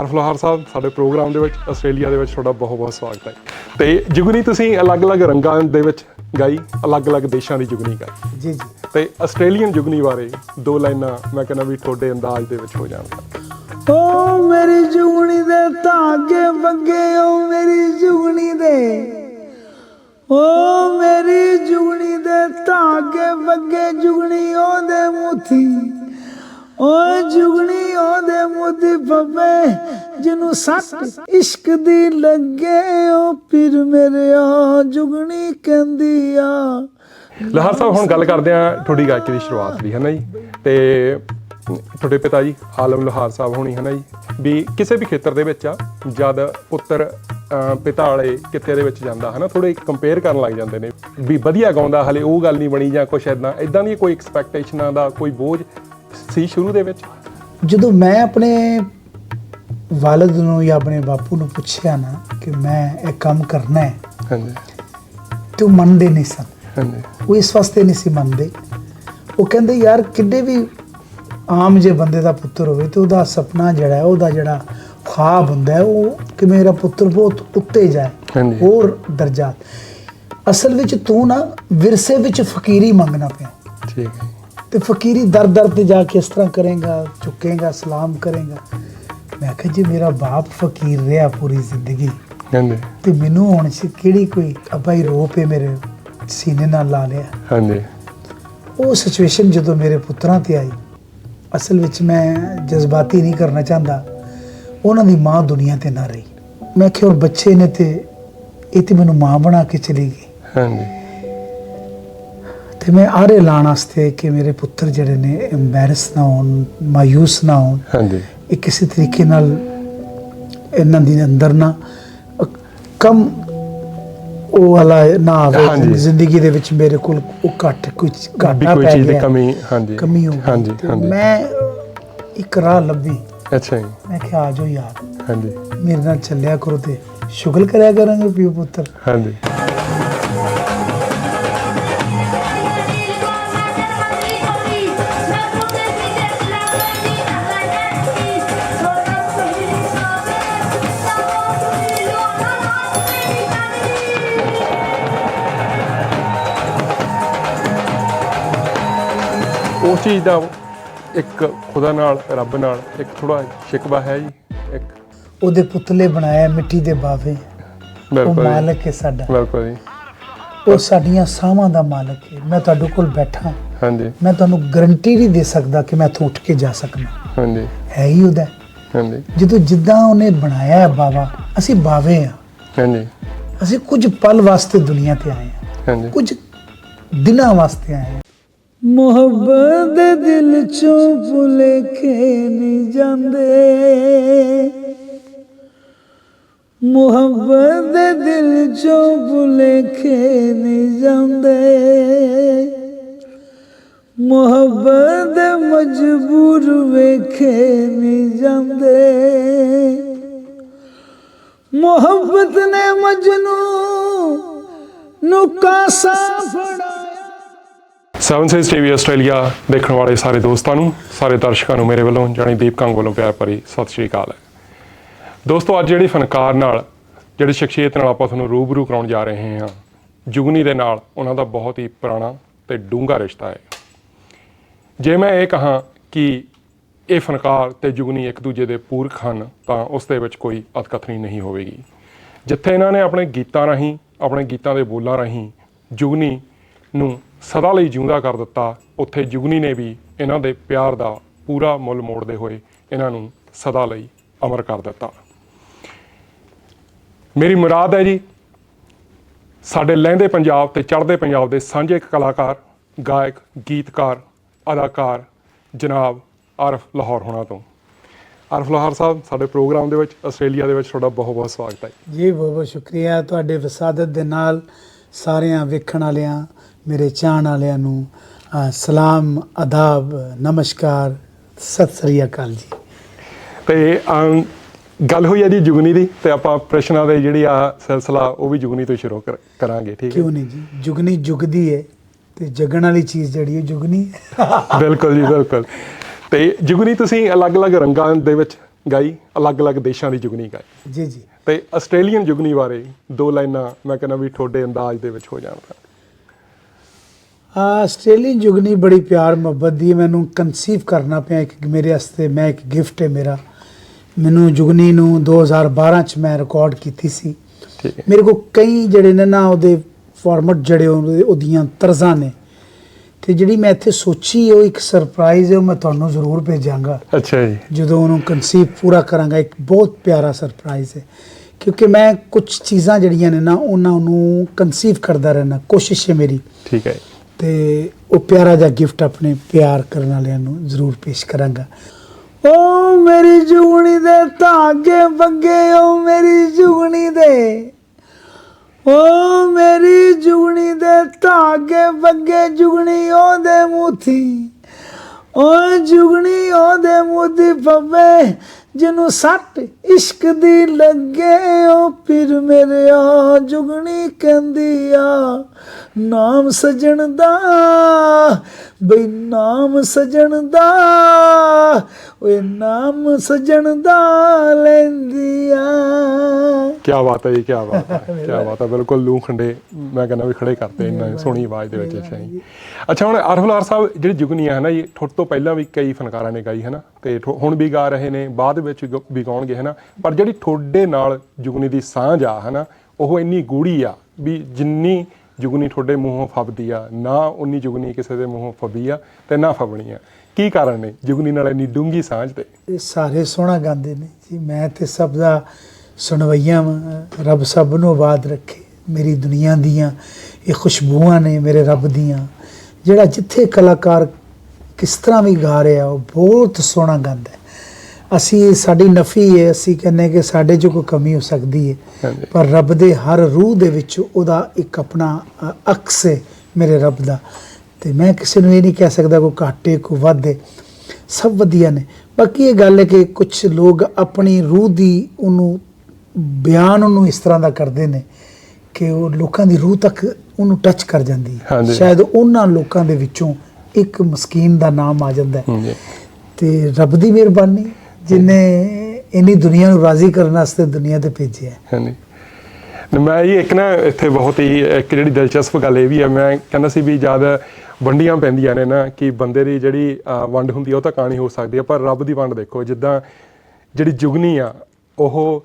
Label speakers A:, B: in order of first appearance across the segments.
A: ਅਰਫ ਲੋਹਾਰ ਸਾਹਿਬ ਸਾਡੇ ਪ੍ਰੋਗਰਾਮ ਦੇ ਵਿੱਚ ਆਸਟ੍ਰੇਲੀਆ ਦੇ ਵਿੱਚ ਤੁਹਾਡਾ ਬਹੁਤ ਬਹੁਤ ਸਵਾਗਤ ਹੈ। ਤੇ ਜੁਗਨੀ ਤੁਸੀਂ ਅਲੱਗ-ਅਲੱਗ ਰੰਗਾਂ ਦੇ ਵਿੱਚ ਗਾਈ ਅਲੱਗ-ਅਲੱਗ ਦੇਸ਼ਾਂ ਦੀ ਜੁਗਨੀ ਗਾਈ।
B: ਜੀ ਜੀ।
A: ਤੇ ਆਸਟ੍ਰੇਲੀਅਨ ਜੁਗਨੀ ਬਾਰੇ ਦੋ ਲਾਈਨਾਂ ਮੈਂ ਕਹਿੰਦਾ ਵੀ ਤੁਹਾਡੇ ਅੰਦਾਜ਼ ਦੇ ਵਿੱਚ ਹੋ ਜਾਣ
B: ਓ ਮੇਰੀ ਜੁਗਣੀ ਦੇ ਧਾਗੇ ਵਗੇ ਓ ਮੇਰੀ ਜੁਗਣੀ ਦੇ। ਓ ਮੇਰੀ ਜੁਗਣੀ ਦੇ ਧਾਗੇ ਵਗੇ ਜੁਗਣੀ ਉਹਦੇ ਮੁੱਥੀ ਓ ਜੁਗਣੀ ਉਹਦੇ ਮੁੱਥੀ ਪਵੇ ਜਿਹਨੂੰ ਸੱਟ ਇਸ਼ਕ ਦੀ ਲੱਗੇ, ਓ ਫਿਰ ਮੇਰੇ ਜੁਗਣੀ ਕਹਿੰਦੀ ਆ
A: ਲਹਾਰ ਸਾਹਿਬ, ਹੁਣ ਗੱਲ ਕਰਦੇ ਆ ਤੁਹਾਡੀ ਗਾਇਕੀ ਦੀ ਸ਼ੁਰੂਆਤ ਦੀ ਹੈ ਨਾ ਜੀ? ਤੇ ਤੁਹਾਡੇ ਪਿਤਾ ਜੀ ਆਲਮ ਲੋਹਾਰ ਸਾਹਿਬ ਹੋਣੀ ਹੈ ਨਾ ਜੀ? ਵੀ ਕਿਸੇ ਵੀ ਖੇਤਰ ਦੇ ਵਿੱਚ ਆ, ਜਦ ਪੁੱਤਰ ਪਿਤਾ ਵਾਲੇ ਕਿੱਤੇ ਦੇ ਵਿੱਚ ਜਾਂਦਾ ਹੈ ਨਾ ਥੋੜੇ ਕੰਪੇਅਰ ਕਰਨ ਲੱਗ ਜਾਂਦੇ ਨੇ। ਵੀ ਵਧੀਆ ਗਾਉਂਦਾ, ਹਲੇ ਉਹ ਗੱਲ ਨਹੀਂ ਬਣੀ ਜਾਂ ਕੁਛ ਐਦਾਂ ਐਦਾਂ ਦੀ ਕੋਈ ਐਕਸਪੈਕਟੇਸ਼ਨਾਂ ਦਾ ਕੋਈ ਬੋਝ ਸੀ ਸ਼ੁਰੂ ਦੇ ਵਿੱਚ?
B: ਜਦੋਂ ਮੈਂ ਆਪਣੇ ਵਾਲਦ ਨੂੰ ਜਾਂ ਆਪਣੇ ਬਾਪੂ ਨੂੰ ਪੁੱਛਿਆ ਨਾ ਕਿ ਮੈਂ ਇਹ ਕੰਮ ਕਰਨਾ ਹੈ
A: ਹਾਂਜੀ।
B: ਤੇ ਉਹ ਮੰਨਦੇ ਨਹੀਂ ਸਨ।
A: ਹਾਂਜੀ।
B: ਉਹ ਇਸ ਵਾਸਤੇ ਨਹੀਂ ਸੀ ਮੰਨਦੇ। ਉਹ ਕਹਿੰਦੇ ਯਾਰ ਕਿੱਡੇ ਵੀ ਆਮ ਜੇ ਬੰਦੇ ਦਾ ਪੁੱਤਰ ਹੋਵੇ ਤੇ ਉਹਦਾ ਸੁਪਨਾ ਜਿਹੜਾ ਹੈ ਉਹਦਾ ਜਿਹੜਾ ਖਾਬ ਹੁੰਦਾ ਹੈ ਉਹ ਕਿ ਮੇਰਾ ਪੁੱਤਰ ਬਹੁਤ ਉੱਤੇ ਜਾਏ
A: ਹਾਂਜੀ।
B: ਹੋਰ ਦਰਜਾ। ਅਸਲ ਵਿੱਚ ਤੂੰ ਨਾ ਵਿਰਸੇ ਵਿੱਚ ਫਕੀਰੀ ਮੰਗਣਾ ਪਿਆ।
A: ਠੀਕ ਹੈ।
B: ਤੇ ਫਕੀਰੀ ਦਰ ਦਰ ਤੇ ਜਾ ਕੇ ਇਸ ਤਰ੍ਹਾਂ ਕਰੇਗਾ ਝੁਕੇਗਾ ਸਲਾਮ ਕਰੇਗਾ। ਮੈਂ ਕਿਹਾ ਜੀ ਮੇਰਾ ਬਾਪ ਫਕੀਰ ਰਿਹਾ ਪੂਰੀ ਜ਼ਿੰਦਗੀ
A: ਹਾਂਜੀ।
B: ਤੇ ਮੈਨੂੰ ਹੁਣ ਸੀ ਕਿਹੜੀ ਕੋਈ ਅਬਾਈ ਰੋਪ ਹੈ ਮੇਰੇ ਸੀਨੇ ਨਾਲ ਲਾ ਲਿਆ?
A: ਹਾਂਜੀ।
B: ਉਹ ਸਿਚੁਏਸ਼ਨ ਜਦੋਂ ਮੇਰੇ ਪੁੱਤਰਾਂ ਤੇ ਆਈ ਅਸਲ ਵਿੱਚ ਮੈਂ ਜਜ਼ਬਾਤੀ ਨਹੀਂ ਕਰਨਾ ਚਾਹੁੰਦਾ। ਉਹਨਾਂ ਦੀ ਮਾਂ ਦੁਨੀਆ ਤੇ ਨਾ ਰਹੀ। ਮੈਂ ਕਿਹਾ ਬੱਚੇ ਨੇ ਤੇ ਇਹ ਤੇ ਮੈਨੂੰ ਮਾਂ ਬਣਾ ਕੇ ਚਲੀ ਗਈ।
A: ਹਾਂਜੀ।
B: ਤੇ ਮੈਂ ਆਰੇ ਲਾਣ ਵਾਸਤੇ ਕਿ ਮੇਰੇ ਪੁੱਤਰ ਜਿਹੜੇ ਨੇ ਐਮਬੈਰਸ ਨਾ ਹੋਣ ਮਾਯੂਸ ਨਾ ਹੋਣ।
A: ਹਾਂਜੀ।
B: ਇਹ ਕਿਸੇ ਤਰੀਕੇ ਨਾਲ ਇਹਨਾਂ ਦੀ ਅੰਦਰ ਨਾ ਕਮ ਉਹ ਵਾਲਾ ਨਾ ਆਵੇ। ਜ਼ਿੰਦਗੀ ਦੇ ਵਿੱਚ ਮੇਰੇ ਕੋਲ ਉਹ ਘੱਟ ਕੁਝ ਘਾਟਾ
A: ਕੋਈ
B: ਪੈ
A: ਚੀਜ਼ ਦੀ
B: ਗਿਆ
A: ਕਮੀ ਹਾਂਜੀ।
B: ਕਮੀ ਹੋ ਗਈ
A: ਹਾਂਜੀ ਹਾਂਜੀ।
B: ਮੈਂ ਇੱਕ ਰਾਹ ਲੱਭੀ।
A: ਅੱਛਾ ਜੀ।
B: ਮੈਂ ਕਿਹਾ ਆ ਜਾਓ ਯਾਰ।
A: ਹਾਂਜੀ।
B: ਮੇਰੇ ਨਾਲ ਚੱਲਿਆ ਕਰੋ ਤੇ ਸ਼ੁਗਲ ਕਰਿਆ ਕਰਾਂਗੇ ਪਿਓ ਪੁੱਤਰ।
A: ਹਾਂਜੀ। ਚੀਜ਼ ਦਾ ਇੱਕ ਖੁਦਾ ਨਾਲ ਰੱਬ ਨਾਲ ਇੱਕ ਥੋੜਾ ਸ਼ਿਕਵਾ ਹੈ ਜੀ ਇੱਕ
B: ਉਹਦੇ ਪੁਤਲੇ ਬਣਾਇਆ ਮਿੱਟੀ ਦੇ ਬਾਵੇ। ਉਹ ਮਾਲਕ ਹੈ ਸਾਡਾ।
A: ਬਿਲਕੁਲ ਜੀ।
B: ਉਹ ਸਾਡੀਆਂ ਸਾਹਾਂ ਦਾ ਮਾਲਕ ਹੈ। ਮੈਂ ਤੁਹਾਡੇ ਕੋਲ ਬੈਠਾ।
A: ਹਾਂਜੀ।
B: ਮੈਂ ਤੁਹਾਨੂੰ ਗਰੰਟੀ ਨਹੀਂ ਦੇ ਸਕਦਾ ਕਿ ਮੈਂ ਇੱਥੋਂ ਉੱਠ ਕੇ ਜਾ ਸਕਦਾ।
A: ਹਾਂਜੀ।
B: ਹੈ ਹੀ ਉਹਦਾ।
A: ਹਾਂਜੀ।
B: ਜਦੋਂ ਜਿੱਦਾਂ ਉਹਨੇ ਬਣਾਇਆ ਹੈ ਬਾਵਾ ਅਸੀਂ ਬਾਵੇ ਆ
A: ਹਾਂਜੀ।
B: ਅਸੀਂ ਕੁਝ ਪਲ ਵਾਸਤੇ ਦੁਨੀਆ ਤੇ ਆਏ ਹਾਂ।
A: ਹਾਂਜੀ।
B: ਕੁਝ ਦਿਨਾਂ ਵਾਸਤੇ ਆਏ ਹਾਂ। ਮੁਹੱਬਤ ਦੇ ਦਿਲ ਚੋਂ ਭੁਲੇਖੇ ਨਹੀਂ ਜਾਂਦੇ। ਮੁਹੱਬਤ ਦੇ ਦਿਲ ਚੋਂ ਭੁਲੇਖੇ ਨਹੀਂ ਜਾਂਦੇ। ਮੁਹੱਬਤ ਦੇ ਮਜਬੂਰ ਵੇਖੇ ਨਹੀਂ ਜਾਂਦੇ। ਮੁਹੱਬਤ ਨੇ ਮਜਨੂ ਨੂੰ ਕਾਸਾ ਫੜਾਇਆ
A: ਸੈਵਨ ਸਿਸ ਟੀਵੀ ਆਸਟ੍ਰੇਲੀਆ ਦੇਖਣ ਵਾਲੇ ਸਾਰੇ ਦੋਸਤਾਂ ਨੂੰ, ਸਾਰੇ ਦਰਸ਼ਕਾਂ ਨੂੰ ਮੇਰੇ ਵੱਲੋਂ ਜਾਣੀ ਦੀਪ ਕੰਗ ਵੱਲੋਂ ਪਿਆਰ ਭਰੀ ਸਤਿ ਸ਼੍ਰੀ ਅਕਾਲ। ਦੋਸਤੋ, ਅੱਜ ਜਿਹੜੀ ਫਨਕਾਰ ਨਾਲ, ਜਿਹੜੀ ਸ਼ਖਸੀਅਤ ਨਾਲ ਆਪਾਂ ਤੁਹਾਨੂੰ ਰੂਬਰੂ ਕਰਾਉਣ ਜਾ ਰਹੇ ਹਾਂ, ਜੁਗਨੀ ਦੇ ਨਾਲ ਉਹਨਾਂ ਦਾ ਬਹੁਤ ਹੀ ਪੁਰਾਣਾ ਤੇ ਡੂੰਘਾ ਰਿਸ਼ਤਾ ਹੈ। ਜੇ ਮੈਂ ਇਹ ਕਹਾਂ ਕਿ ਇਹ ਫਨਕਾਰ ਤੇ ਜੁਗਨੀ ਇੱਕ ਦੂਜੇ ਦੇ ਪੂਰਕ ਹਨ, ਤਾਂ ਉਸ ਦੇ ਵਿੱਚ ਕੋਈ ਅਤਕਥਨੀ ਨਹੀਂ ਹੋਵੇਗੀ। ਜਿੱਥੇ ਇਹਨਾਂ ਨੇ ਆਪਣੇ ਗੀਤਾਂ ਰਾਹੀਂ, ਆਪਣੇ ਗੀਤਾਂ ਦੇ ਬੋਲਾਂ ਰਾਹੀਂ ਜੁਗਨੀ ਨੂੰ ਸਦਾ ਲਈ ਜਿਉਂਦਾ ਕਰ ਦਿੱਤਾ, ਉੱਥੇ ਜੁਗਨੀ ਨੇ ਵੀ ਇਹਨਾਂ ਦੇ ਪਿਆਰ ਦਾ ਪੂਰਾ ਮੁੱਲ ਮੋੜਦੇ ਹੋਏ ਇਹਨਾਂ ਨੂੰ ਸਦਾ ਲਈ ਅਮਰ ਕਰ ਦਿੱਤਾ। ਮੇਰੀ ਮੁਰਾਦ ਹੈ ਜੀ, ਸਾਡੇ ਲਹਿੰਦੇ ਪੰਜਾਬ ਤੇ ਚੜ੍ਹਦੇ ਪੰਜਾਬ ਦੇ ਸਾਂਝੇ ਕਲਾਕਾਰ, ਗਾਇਕ, ਗੀਤਕਾਰ, ਅਦਾਕਾਰ ਜਨਾਬ ਆਰਫ ਲਾਹੌਰ ਹੋਣਾ ਤੋਂ। ਆਰਫ ਲਾਹੌਰ ਸਾਹਿਬ, ਸਾਡੇ ਪ੍ਰੋਗਰਾਮ ਦੇ ਵਿੱਚ, ਆਸਟ੍ਰੇਲੀਆ ਦੇ ਵਿੱਚ ਤੁਹਾਡਾ ਬਹੁਤ ਬਹੁਤ ਸਵਾਗਤ ਹੈ।
B: ਜੀ, ਬਹੁਤ ਬਹੁਤ ਸ਼ੁਕਰੀਆ। ਤੁਹਾਡੇ ਵਸਾਦਤ ਦੇ ਨਾਲ ਸਾਰਿਆਂ ਵੇਖਣ ਵਾਲਿਆਂ ਮੇਰੇ ਚਾਹਣ ਵਾਲਿਆਂ ਨੂੰ ਸਲਾਮ ਆਦਾਬ ਨਮਸਕਾਰ ਸਤਿ ਸ੍ਰੀ ਅਕਾਲ ਜੀ।
A: ਤੇ ਗੱਲ ਹੋਈ ਹੈ ਜੀ ਜੁਗਨੀ ਦੀ ਤੇ ਆਪਾਂ ਪ੍ਰਸ਼ਨਾਂ ਦੇ ਜਿਹੜੀ ਆ ਸਿਲਸਿਲਾ ਉਹ ਵੀ ਜੁਗਨੀ ਤੋਂ ਸ਼ੁਰੂ ਕਰ- ਕਰਾਂਗੇ ਠੀਕ ਹੈ?
B: ਕਿਉਂ ਨਹੀਂ ਜੀ? ਜੁਗਨੀ ਜੁਗਦੀ ਹੈ ਤੇ ਜਗਣ ਵਾਲੀ ਚੀਜ਼ ਜਿਹੜੀ ਹੈ ਜੁਗਨੀ
A: ਬਿਲਕੁਲ ਜੀ ਬਿਲਕੁਲ। ਤੇ ਜੁਗਨੀ ਤੁਸੀਂ ਅਲੱਗ-ਅਲੱਗ ਰੰਗਾਂ ਦੇ ਵਿੱਚ ਗਾਈ ਅਲੱਗ-ਅਲੱਗ ਦੇਸ਼ਾਂ ਦੀ ਜੁਗਨੀ ਗਾਈ।
B: ਜੀ ਜੀ।
A: ਤੇ ਆਸਟ੍ਰੇਲੀਅਨ ਜੁਗਨੀ ਬਾਰੇ ਦੋ ਲਾਈਨਾਂ ਮੈਂ ਕਹਿੰਦਾ ਵੀ ਤੁਹਾਡੇ ਅੰਦਾਜ਼ ਦੇ ਵਿੱਚ ਹੋ ਜਾਣ ਤਾਂ।
B: ਆ ਆਸਟ੍ਰੇਲੀਅਨ ਜੁਗਨੀ ਬੜੀ ਪਿਆਰ ਮੁਹੱਬਤ ਦੀ। ਮੈਨੂੰ ਕਨਸੀਵ ਕਰਨਾ ਪਿਆ ਇੱਕ ਮੇਰੇ ਵਾਸਤੇ ਮੈਂ ਇੱਕ ਗਿਫਟ ਹੈ ਮੇਰਾ। ਮੈਨੂੰ ਜੁਗਨੀ ਨੂੰ 2012 ਚ ਮੈਂ ਰਿਕਾਰਡ ਕੀਤੀ ਸੀ। ਮੇਰੇ ਕੋਲ ਕਈ ਜਿਹੜੇ ਨੇ ਨਾ ਉਹਦੇ ਫਾਰਮੈਟ ਜਿਹੜੇ ਉਹਦੇ- ਉਹਦੀਆਂ ਤਰਜ਼ਾਂ ਨੇ। ਤੇ ਜਿਹੜੀ ਮੈਂ ਇੱਥੇ ਸੋਚੀ ਉਹ ਇੱਕ ਸਰਪ੍ਰਾਈਜ਼ ਹੈ ਮੈਂ ਤੁਹਾਨੂੰ ਜ਼ਰੂਰ ਭੇਜਾਂਗਾ।
A: ਅੱਛਾ ਜੀ।
B: ਜਦੋਂ ਉਹਨੂੰ ਕਨਸੀਵ ਪੂਰਾ ਕਰਾਂਗਾ ਇੱਕ ਬਹੁਤ ਪਿਆਰਾ ਸਰਪ੍ਰਾਈਜ਼ ਹੈ। ਕਿਉਂਕਿ ਮੈਂ ਕੁਝ ਚੀਜ਼ਾਂ ਜਿਹੜੀਆਂ ਨੇ ਨਾ ਉਹਨਾਂ ਨੂੰ ਕਨਸੀਵ ਕਰਦਾ ਰਹਿਣਾ ਕੋਸ਼ਿਸ਼ ਹੈ ਮੇਰੀ।
A: ਠੀਕ ਹੈ।
B: ਤੇ ਉਹ ਪਿਆਰਾ ਜਿਹਾ ਗਿਫਟ ਆਪਣੇ ਪਿਆਰ ਕਰਨ ਵਾਲਿਆਂ ਨੂੰ ਜ਼ਰੂਰ ਪੇਸ਼ ਕਰਾਂਗਾ। ਓ ਮੇਰੀ ਜੁਗਣੀ ਦੇ ਧਾਗੇ ਬੱਗੇ ਓ ਮੇਰੀ ਜੁਗਣੀ ਦੇ। ਓ ਮੇਰੀ ਜੁਗਣੀ ਦੇ ਧਾਗੇ ਬੱਗੇ ਜੁਗਣੀ ਉਹਦੇ ਮੂਥੀ ਓ ਜੁਗਣੀ ਉਹਦੇ ਮੂਥੀ ਪਵੇ ਜਿਹਨੂੰ ਸੱਟ ਇਸ਼ਕ ਦੀ ਲੱਗੇ। ਓ ਫਿਰ ਮੇਰੇ ਆ ਜੁਗਣੀ ਕਹਿੰਦੀ ਆ ਨਾਮ ਸਜਣ ਦਾ ਬਈ ਨਾਮ ਸਜਣ ਦਾ ਓਏ ਨਾਮ ਸਜਣ ਦਾ ਲੈਂਦੀ ਆ
A: ਕੀ ਬਾਤ ਹੈ ਜੀ ਕੀ ਬਾਤ ਹੈ ਕੀ ਬਾਤ ਹੈ ਬਿਲਕੁਲ ਲੂ ਖੰਡੇ ਮੈਂ ਕਹਿੰਦਾ ਵੀ ਖੜੇ ਕਰਤੇ ਇੰਨਾ ਸੋਹਣੀ ਆਵਾਜ਼ ਦੇ ਵਿੱਚ ਅੱਛਾ ਜੀ। ਅੱਛਾ ਹੁਣ ਅਰਫਲਾਰ ਸਾਹਿਬ ਜਿਹੜੀ ਜੁਗਨੀ ਹੈ ਨਾ ਜੀ ਠੁੱਟ ਤੋਂ ਪਹਿਲਾਂ ਵੀ ਕਈ ਫਨਕਾਰਾਂ ਨੇ ਗਾਈ ਹੈ ਨਾ ਤੇ ਹੁਣ ਵੀ ਗਾ ਰਹੇ ਨੇ ਬਾਅਦ ਵਿੱਚ ਵੀ ਗਾਉਣਗੇ ਹੈ ਨਾ ਪਰ ਜਿਹੜੀ ਠੋਡੇ ਨਾਲ ਜੁਗਨੀ ਦੀ ਸਾਂਝ ਆ ਹੈ ਨਾ ਉਹ ਇੰਨੀ ਗੂੜੀ ਆ ਵੀ ਜਿੰਨੀ ਜੁਗਨੀ ਤੁਹਾਡੇ ਮੂੰਹੋਂ ਫੱਬਦੀ ਆ, ਨਾ ਉਨੀ ਜੁਗਨੀ ਕਿਸੇ ਦੇ ਮੂੰਹੋਂ ਫੱਬੀ ਆ ਤੇ ਨਾ ਫੱਬਣੀ ਆ। ਕੀ ਕਾਰਨ ਨੇ? ਜੁਗਨੀ ਨਾਲ ਇੰਨੀ ਡੂੰਗੀ ਸਾਂਝ ਤੇ।
B: ਇਹ ਸਾਰੇ ਸੋਹਣਾ ਗਾਉਂਦੇ ਨੇ ਜੀ। ਮੈਂ ਤੇ ਸਭ ਦਾ ਸੁਣਵਈਆ ਵਾਂ। ਰੱਬ ਸਭ ਨੂੰ ਆਬਾਦ ਰੱਖੇ। ਮੇਰੀ ਦੁਨੀਆ ਦੀਆਂ ਇਹ ਖੁਸ਼ਬੂਆਂ ਨੇ ਮੇਰੇ ਰੱਬ ਦੀਆਂ। ਜਿਹੜਾ ਜਿੱਥੇ ਕਲਾਕਾਰ ਕਿਸ ਤਰ੍ਹਾਂ ਵੀ ਗਾ ਰਿਹਾ, ਉਹ ਬਹੁਤ ਸੋਹਣਾ ਗਾਉਂਦਾ ਅਸੀਂ ਸਾਡੀ ਨਫੀ ਹੈ ਅਸੀਂ ਕਹਿੰਦੇ ਕਿ ਸਾਡੇ 'ਚ ਕੋਈ ਕਮੀ ਹੋ ਸਕਦੀ ਹੈ। ਪਰ ਰੱਬ ਦੇ ਹਰ ਰੂਹ ਦੇ ਵਿੱਚ ਉਹਦਾ ਇੱਕ ਆਪਣਾ ਅਕਸ ਹੈ ਮੇਰੇ ਰੱਬ ਦਾ। ਤੇ ਮੈਂ ਕਿਸੇ ਨੂੰ ਇਹ ਨਹੀਂ ਕਹਿ ਸਕਦਾ ਕੋਈ ਘਾਟੇ ਕੋਈ ਵਾਧੇ ਸਭ ਵਧੀਆ ਨੇ। ਬਾਕੀ ਇਹ ਗੱਲ ਹੈ ਕਿ ਕੁਝ ਲੋਕ ਆਪਣੀ ਰੂਹ ਦੀ ਉਹਨੂੰ ਬਿਆਨ ਉਹਨੂੰ ਇਸ ਤਰ੍ਹਾਂ ਦਾ ਕਰਦੇ ਨੇ ਕਿ ਉਹ ਲੋਕਾਂ ਦੀ ਰੂਹ ਤੱਕ ਉਹਨੂੰ ਟੱਚ ਕਰ ਜਾਂਦੀ ਹੈ। ਸ਼ਾਇਦ ਉਹਨਾਂ ਲੋਕਾਂ ਦੇ ਵਿੱਚੋਂ ਇੱਕ ਮਸਕੀਨ ਦਾ ਨਾਮ ਆ ਜਾਂਦਾ ਹੈ। ਤੇ ਰੱਬ ਦੀ ਮਿਹਰਬਾਨੀ। ਜਿਨੇ ਇੰਨੀ ਦੁਨੀਆ ਨੂੰ ਰਾਜ਼ੀ ਕਰਨ ਵਾਸਤੇ ਦੁਨੀਆ ਤੇ ਭੇਜਿਆ
A: ਹਾਂਜੀ। ਮੈਂ ਇਹ ਇੱਕ ਨਾ ਇੱਥੇ ਬਹੁਤ ਹੀ ਇੱਕ ਜਿਹੜੀ ਦਿਲਚਸਪ ਗੱਲ ਇਹ ਵੀ ਹੈ ਮੈਂ ਕਹਿੰਦਾ ਸੀ ਵੀ ਜਦ ਵੰਡੀਆਂ ਪੈਂਦੀਆਂ ਨੇ ਨਾ ਕਿ ਬੰਦੇ ਦੀ ਜਿਹੜੀ ਵੰਡ ਹੁੰਦੀ ਆ, ਉਹ ਤਾਂ ਕਹਾਣੀ ਹੋ ਸਕਦੀ ਹੈ ਪਰ ਰੱਬ ਦੀ ਵੰਡ ਦੇਖੋ, ਜਿੱਦਾਂ ਜਿਹੜੀ ਜੁਗਨੀ ਆ, ਉਹ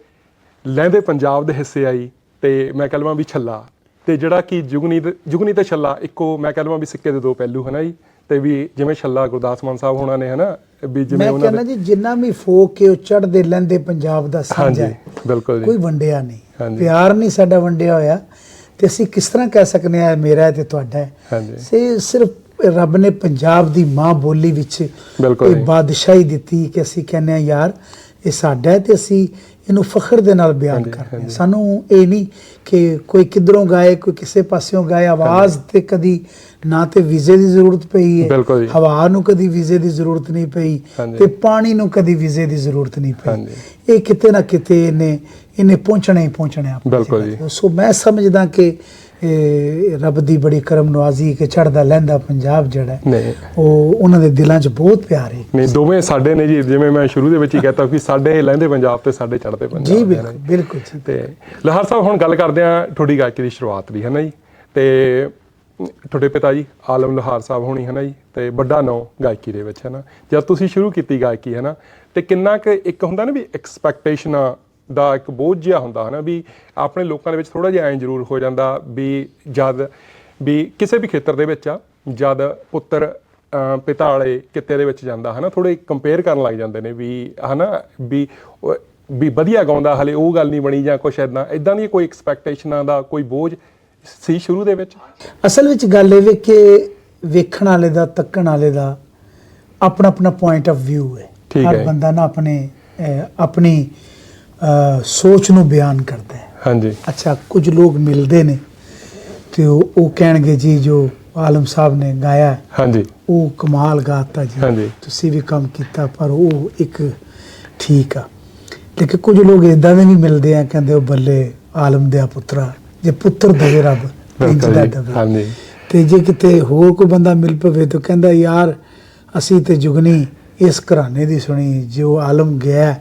A: ਲਹਿੰਦੇ ਪੰਜਾਬ ਦੇ ਹਿੱਸੇ ਆਈ ਤੇ ਮੈਂ ਕਹਿ ਲਵਾਂ ਵੀ ਛੱਲਾ ਤੇ ਜਿਹੜਾ ਕਿ ਜੁਗਨੀ ਜੁਗਨੀ ਤੇ ਛੱਲਾ, ਇੱਕੋ ਮੈਂ ਕਹਿ ਲਵਾਂ ਵੀ ਸਿੱਕੇ ਦੇ ਦੋ ਪਹਿਲੂ ਹਨਾ ਜੀ, ਤੇ ਵੀ ਜਿਵੇਂ ਛੱਲਾ ਗੁਰਦਾਸ ਮਾਨ ਸਾਹਿਬ ਹੋਣਾ ਨੇ ਹਨਾ ਵੀ ਜਿਵੇਂ
B: ਮੈਂ
A: ਉਹਨਾਂ
B: ਕਹਿੰਦਾ ਜੀ ਜਿੰਨਾ ਵੀ ਫੋਕ ਕੇ ਚੜਦੇ ਲੈਂਦੇ ਪੰਜਾਬ ਦਾ ਸਾਂਝਾ
A: ਹਾਂਜੀ
B: ਹੈ।
A: ਬਿਲਕੁਲ ਜੀ।
B: ਕੋਈ ਵੰਡਿਆ ਨਹੀਂ। ਪਿਆਰ ਨਹੀਂ ਸਾਡਾ ਵੰਡਿਆ ਹੋਇਆ। ਤੇ ਅਸੀਂ ਕਿਸ ਤਰ੍ਹਾਂ ਕਹਿ ਸਕਨੇ ਆ ਮੇਰਾ ਤੇ ਤੁਹਾਡਾ ਹੈ। ਸੇ ਸਿਰਫ ਰੱਬ ਨੇ ਪੰਜਾਬ ਦੀ ਮਾਂ ਬੋਲੀ ਵਿੱਚ ਇਹ। ਬਾਦਸ਼ਾਹੀ ਦਿੱਤੀ ਕਿ ਅਸੀਂ ਕਹਿੰਦੇ ਆ ਯਾਰ ਇਹ ਸਾਡਾ ਹੈ ਤੇ ਅਸੀਂ ਇਹਨੂੰ ਫਖਰ ਦੇ ਨਾਲ ਬਿਆਨ ਕਰਦੇ। ਸਾਨੂੰ ਇਹ ਨਹੀਂ ਕਿ ਕੋਈ ਕਿਧਰੋਂ ਗਾਏ ਕੋਈ ਕਿਸੇ ਪਾਸਿਓਂ ਗਾਏ ਆਵਾਜ਼ ਤੇ ਕਦੀ ਨਾ ਤੇ ਵੀਜ਼ੇ ਦੀ ਜ਼ਰੂਰਤ ਪਈ ਹੈ। ਹਵਾ ਨੂੰ ਕਦੀ ਵੀਜ਼ੇ ਦੀ ਜ਼ਰੂਰਤ ਨਹੀਂ ਪਈ। ਤੇ ਪਾਣੀ ਨੂੰ ਕਦੀ ਵੀਜ਼ੇ ਦੀ ਜ਼ਰੂਰਤ ਨਹੀਂ ਪਈ। ਇਹ ਕਿਤੇ ਨਾ ਕਿਤੇ ਇਹਨੇ ਇਹਨੇ ਪਹੁੰਚਣਾ ਹੀ ਪਹੁੰਚਣਾ
A: ਬਿਲਕੁਲ।
B: ਸੋ ਮੈਂ ਸਮਝਦਾ ਕਿ ਰੱਬ ਦੀ ਬੜੀ ਕਰਮ ਨਵਾਜ਼ੀ ਕਿ ਚੜਦਾ ਲਹਿੰਦਾ ਪੰਜਾਬ ਜਿਹੜਾ ਉਹ ਉਹਨਾਂ ਦੇ ਦਿਲਾਂ 'ਚ ਬਹੁਤ ਪਿਆਰ ਹੈ।
A: ਨਹੀਂ ਦੋਵੇਂ ਸਾਡੇ ਨੇ ਜੀ ਜਿਵੇਂ ਮੈਂ ਸ਼ੁਰੂ ਦੇ ਵਿੱਚ ਹੀ ਕਹਤਾ ਕਿ ਸਾਡੇ ਲਹਿੰਦੇ ਪੰਜਾਬ ਤੇ ਸਾਡੇ ਚੜ੍ਹਦੇ ਪੰਜਾਬ
B: ਜੀ। ਬਿਲਕੁਲ ਬਿਲਕੁਲ
A: ਤੇ ਲਹਰ ਸਾਹਿਬ ਹੁਣ ਗੱਲ ਕਰਦੇ ਆ ਤੁਹਾਡੀ ਗਾਇਕੀ ਦੀ ਸ਼ੁਰੂਆਤ ਦੀ ਹੈ ਨਾ ਜੀ? ਤੇ ਤੁਹਾਡੇ ਪਿਤਾ ਜੀ ਆਲਮ ਲਹਾਰ ਸਾਹਿਬ ਹੋਣੀ ਹੈ ਨਾ ਜੀ? ਤੇ ਵੱਡਾ ਨਾਂ ਗਾਇਕੀ ਦੇ ਵਿੱਚ ਹੈ ਨਾ? ਜਦ ਤੁਸੀਂ ਸ਼ੁਰੂ ਕੀਤੀ ਗਾਇਕੀ ਹੈ ਨਾ? ਤੇ ਕਿੰਨਾ ਕੁ ਇੱਕ ਹੁੰਦਾ ਨਾ ਵੀ ਐਕਸਪੈਕਟੇਸ਼ਨਾਂ ਦਾ ਇੱਕ ਬੋਝ ਜਿਹਾ ਹੁੰਦਾ ਹੈ ਨਾ ਵੀ ਆਪਣੇ ਲੋਕਾਂ ਦੇ ਵਿੱਚ ਥੋੜਾ ਜਿਹਾ ਐਂ ਜ਼ਰੂਰ ਹੋ ਜਾਂਦਾ ਵੀ ਜਦ ਵੀ ਕਿਸੇ ਵੀ ਖੇਤਰ ਦੇ ਵਿੱਚ ਆ ਜਦ ਪੁੱਤਰ ਪਿਤਾ ਵਾਲੇ ਕਿੱਤੇ ਦੇ ਵਿੱਚ ਜਾਂਦਾ ਹਨਾ ਥੋੜੇ ਕੰਪੇਅਰ ਕਰਨ ਲੱਗ ਜਾਂਦੇ ਨੇ ਵੀ ਹਨਾ ਵੀ ਵੀ ਵਧੀਆ ਗਾਉਂਦਾ ਹਲੇ ਉਹ ਗੱਲ ਨਹੀਂ ਬਣੀ ਜਾਂ ਕੁਛ ਐਦਾਂ ਐਦਾਂ ਦੀ ਕੋਈ ਐਕਸਪੈਕਟੇਸ਼ਨਾਂ ਦਾ ਕੋਈ ਬੋਝ ਸੀ ਸ਼ੁਰੂ ਦੇ ਵਿੱਚ?
B: ਅਸਲ ਵਿੱਚ ਗੱਲ ਇਹ ਵੇ ਕਿ ਵੇਖਣ ਵਾਲੇ ਦਾ ਤੱਕਣ ਵਾਲੇ ਦਾ ਆਪਣਾ ਆਪਣਾ ਪੁਆਇੰਟ ਆਫ View ਹੈ। ਹਰ। ਬੰਦਾ ਨਾ ਆਪਣੇ ਆਪਣੀ ਸੋਚ ਨੂੰ ਬਿਆਨ ਕਰਦਾ ਹੈ।
A: ਹਾਂਜੀ।
B: ਅੱਛਾ ਕੁਝ ਲੋਕ ਮਿਲਦੇ ਨੇ ਤੇ ਉਹ ਕਹਿਣਗੇ ਜੀ ਜੋ ਆਲਮ ਸਾਹਿਬ ਨੇ ਗਾਇਆ
A: ਹਾਂਜੀ।
B: ਉਹ ਕਮਾਲ ਗਾਤਾ ਜੀ।
A: ਹਾਂਜੀ।
B: ਤੁਸੀਂ ਵੀ ਕੰਮ ਕੀਤਾ ਪਰ ਉਹ ਇੱਕ ਠੀਕ ਆ। ਲੇਕਿਨ ਕੁਝ ਲੋਕ ਇਦਾਂ ਦੇ ਵੀ ਮਿਲਦੇ ਆ ਕਹਿੰਦੇ ਉਹ ਬੱਲੇ ਆਲਮ ਦੇ ਪੁੱਤਰਾ ਜੇ ਪੁੱਤਰ ਰੱਬ ਦਾ ਦੇਵੇ
A: ਹਾਂਜੀ।
B: ਤੇ ਜੇ ਕਿਤੇ ਹੋਰ ਕੋਈ ਬੰਦਾ ਮਿਲ ਪਵੇ ਤਾਂ ਕਹਿੰਦਾ ਯਾਰ ਅਸੀਂ ਤੇ ਜੁਗਨੀ ਇਸ ਘਰਾਣੇ ਦੀ ਸੁਣੀ ਜੋ ਆਲਮ ਗਿਆ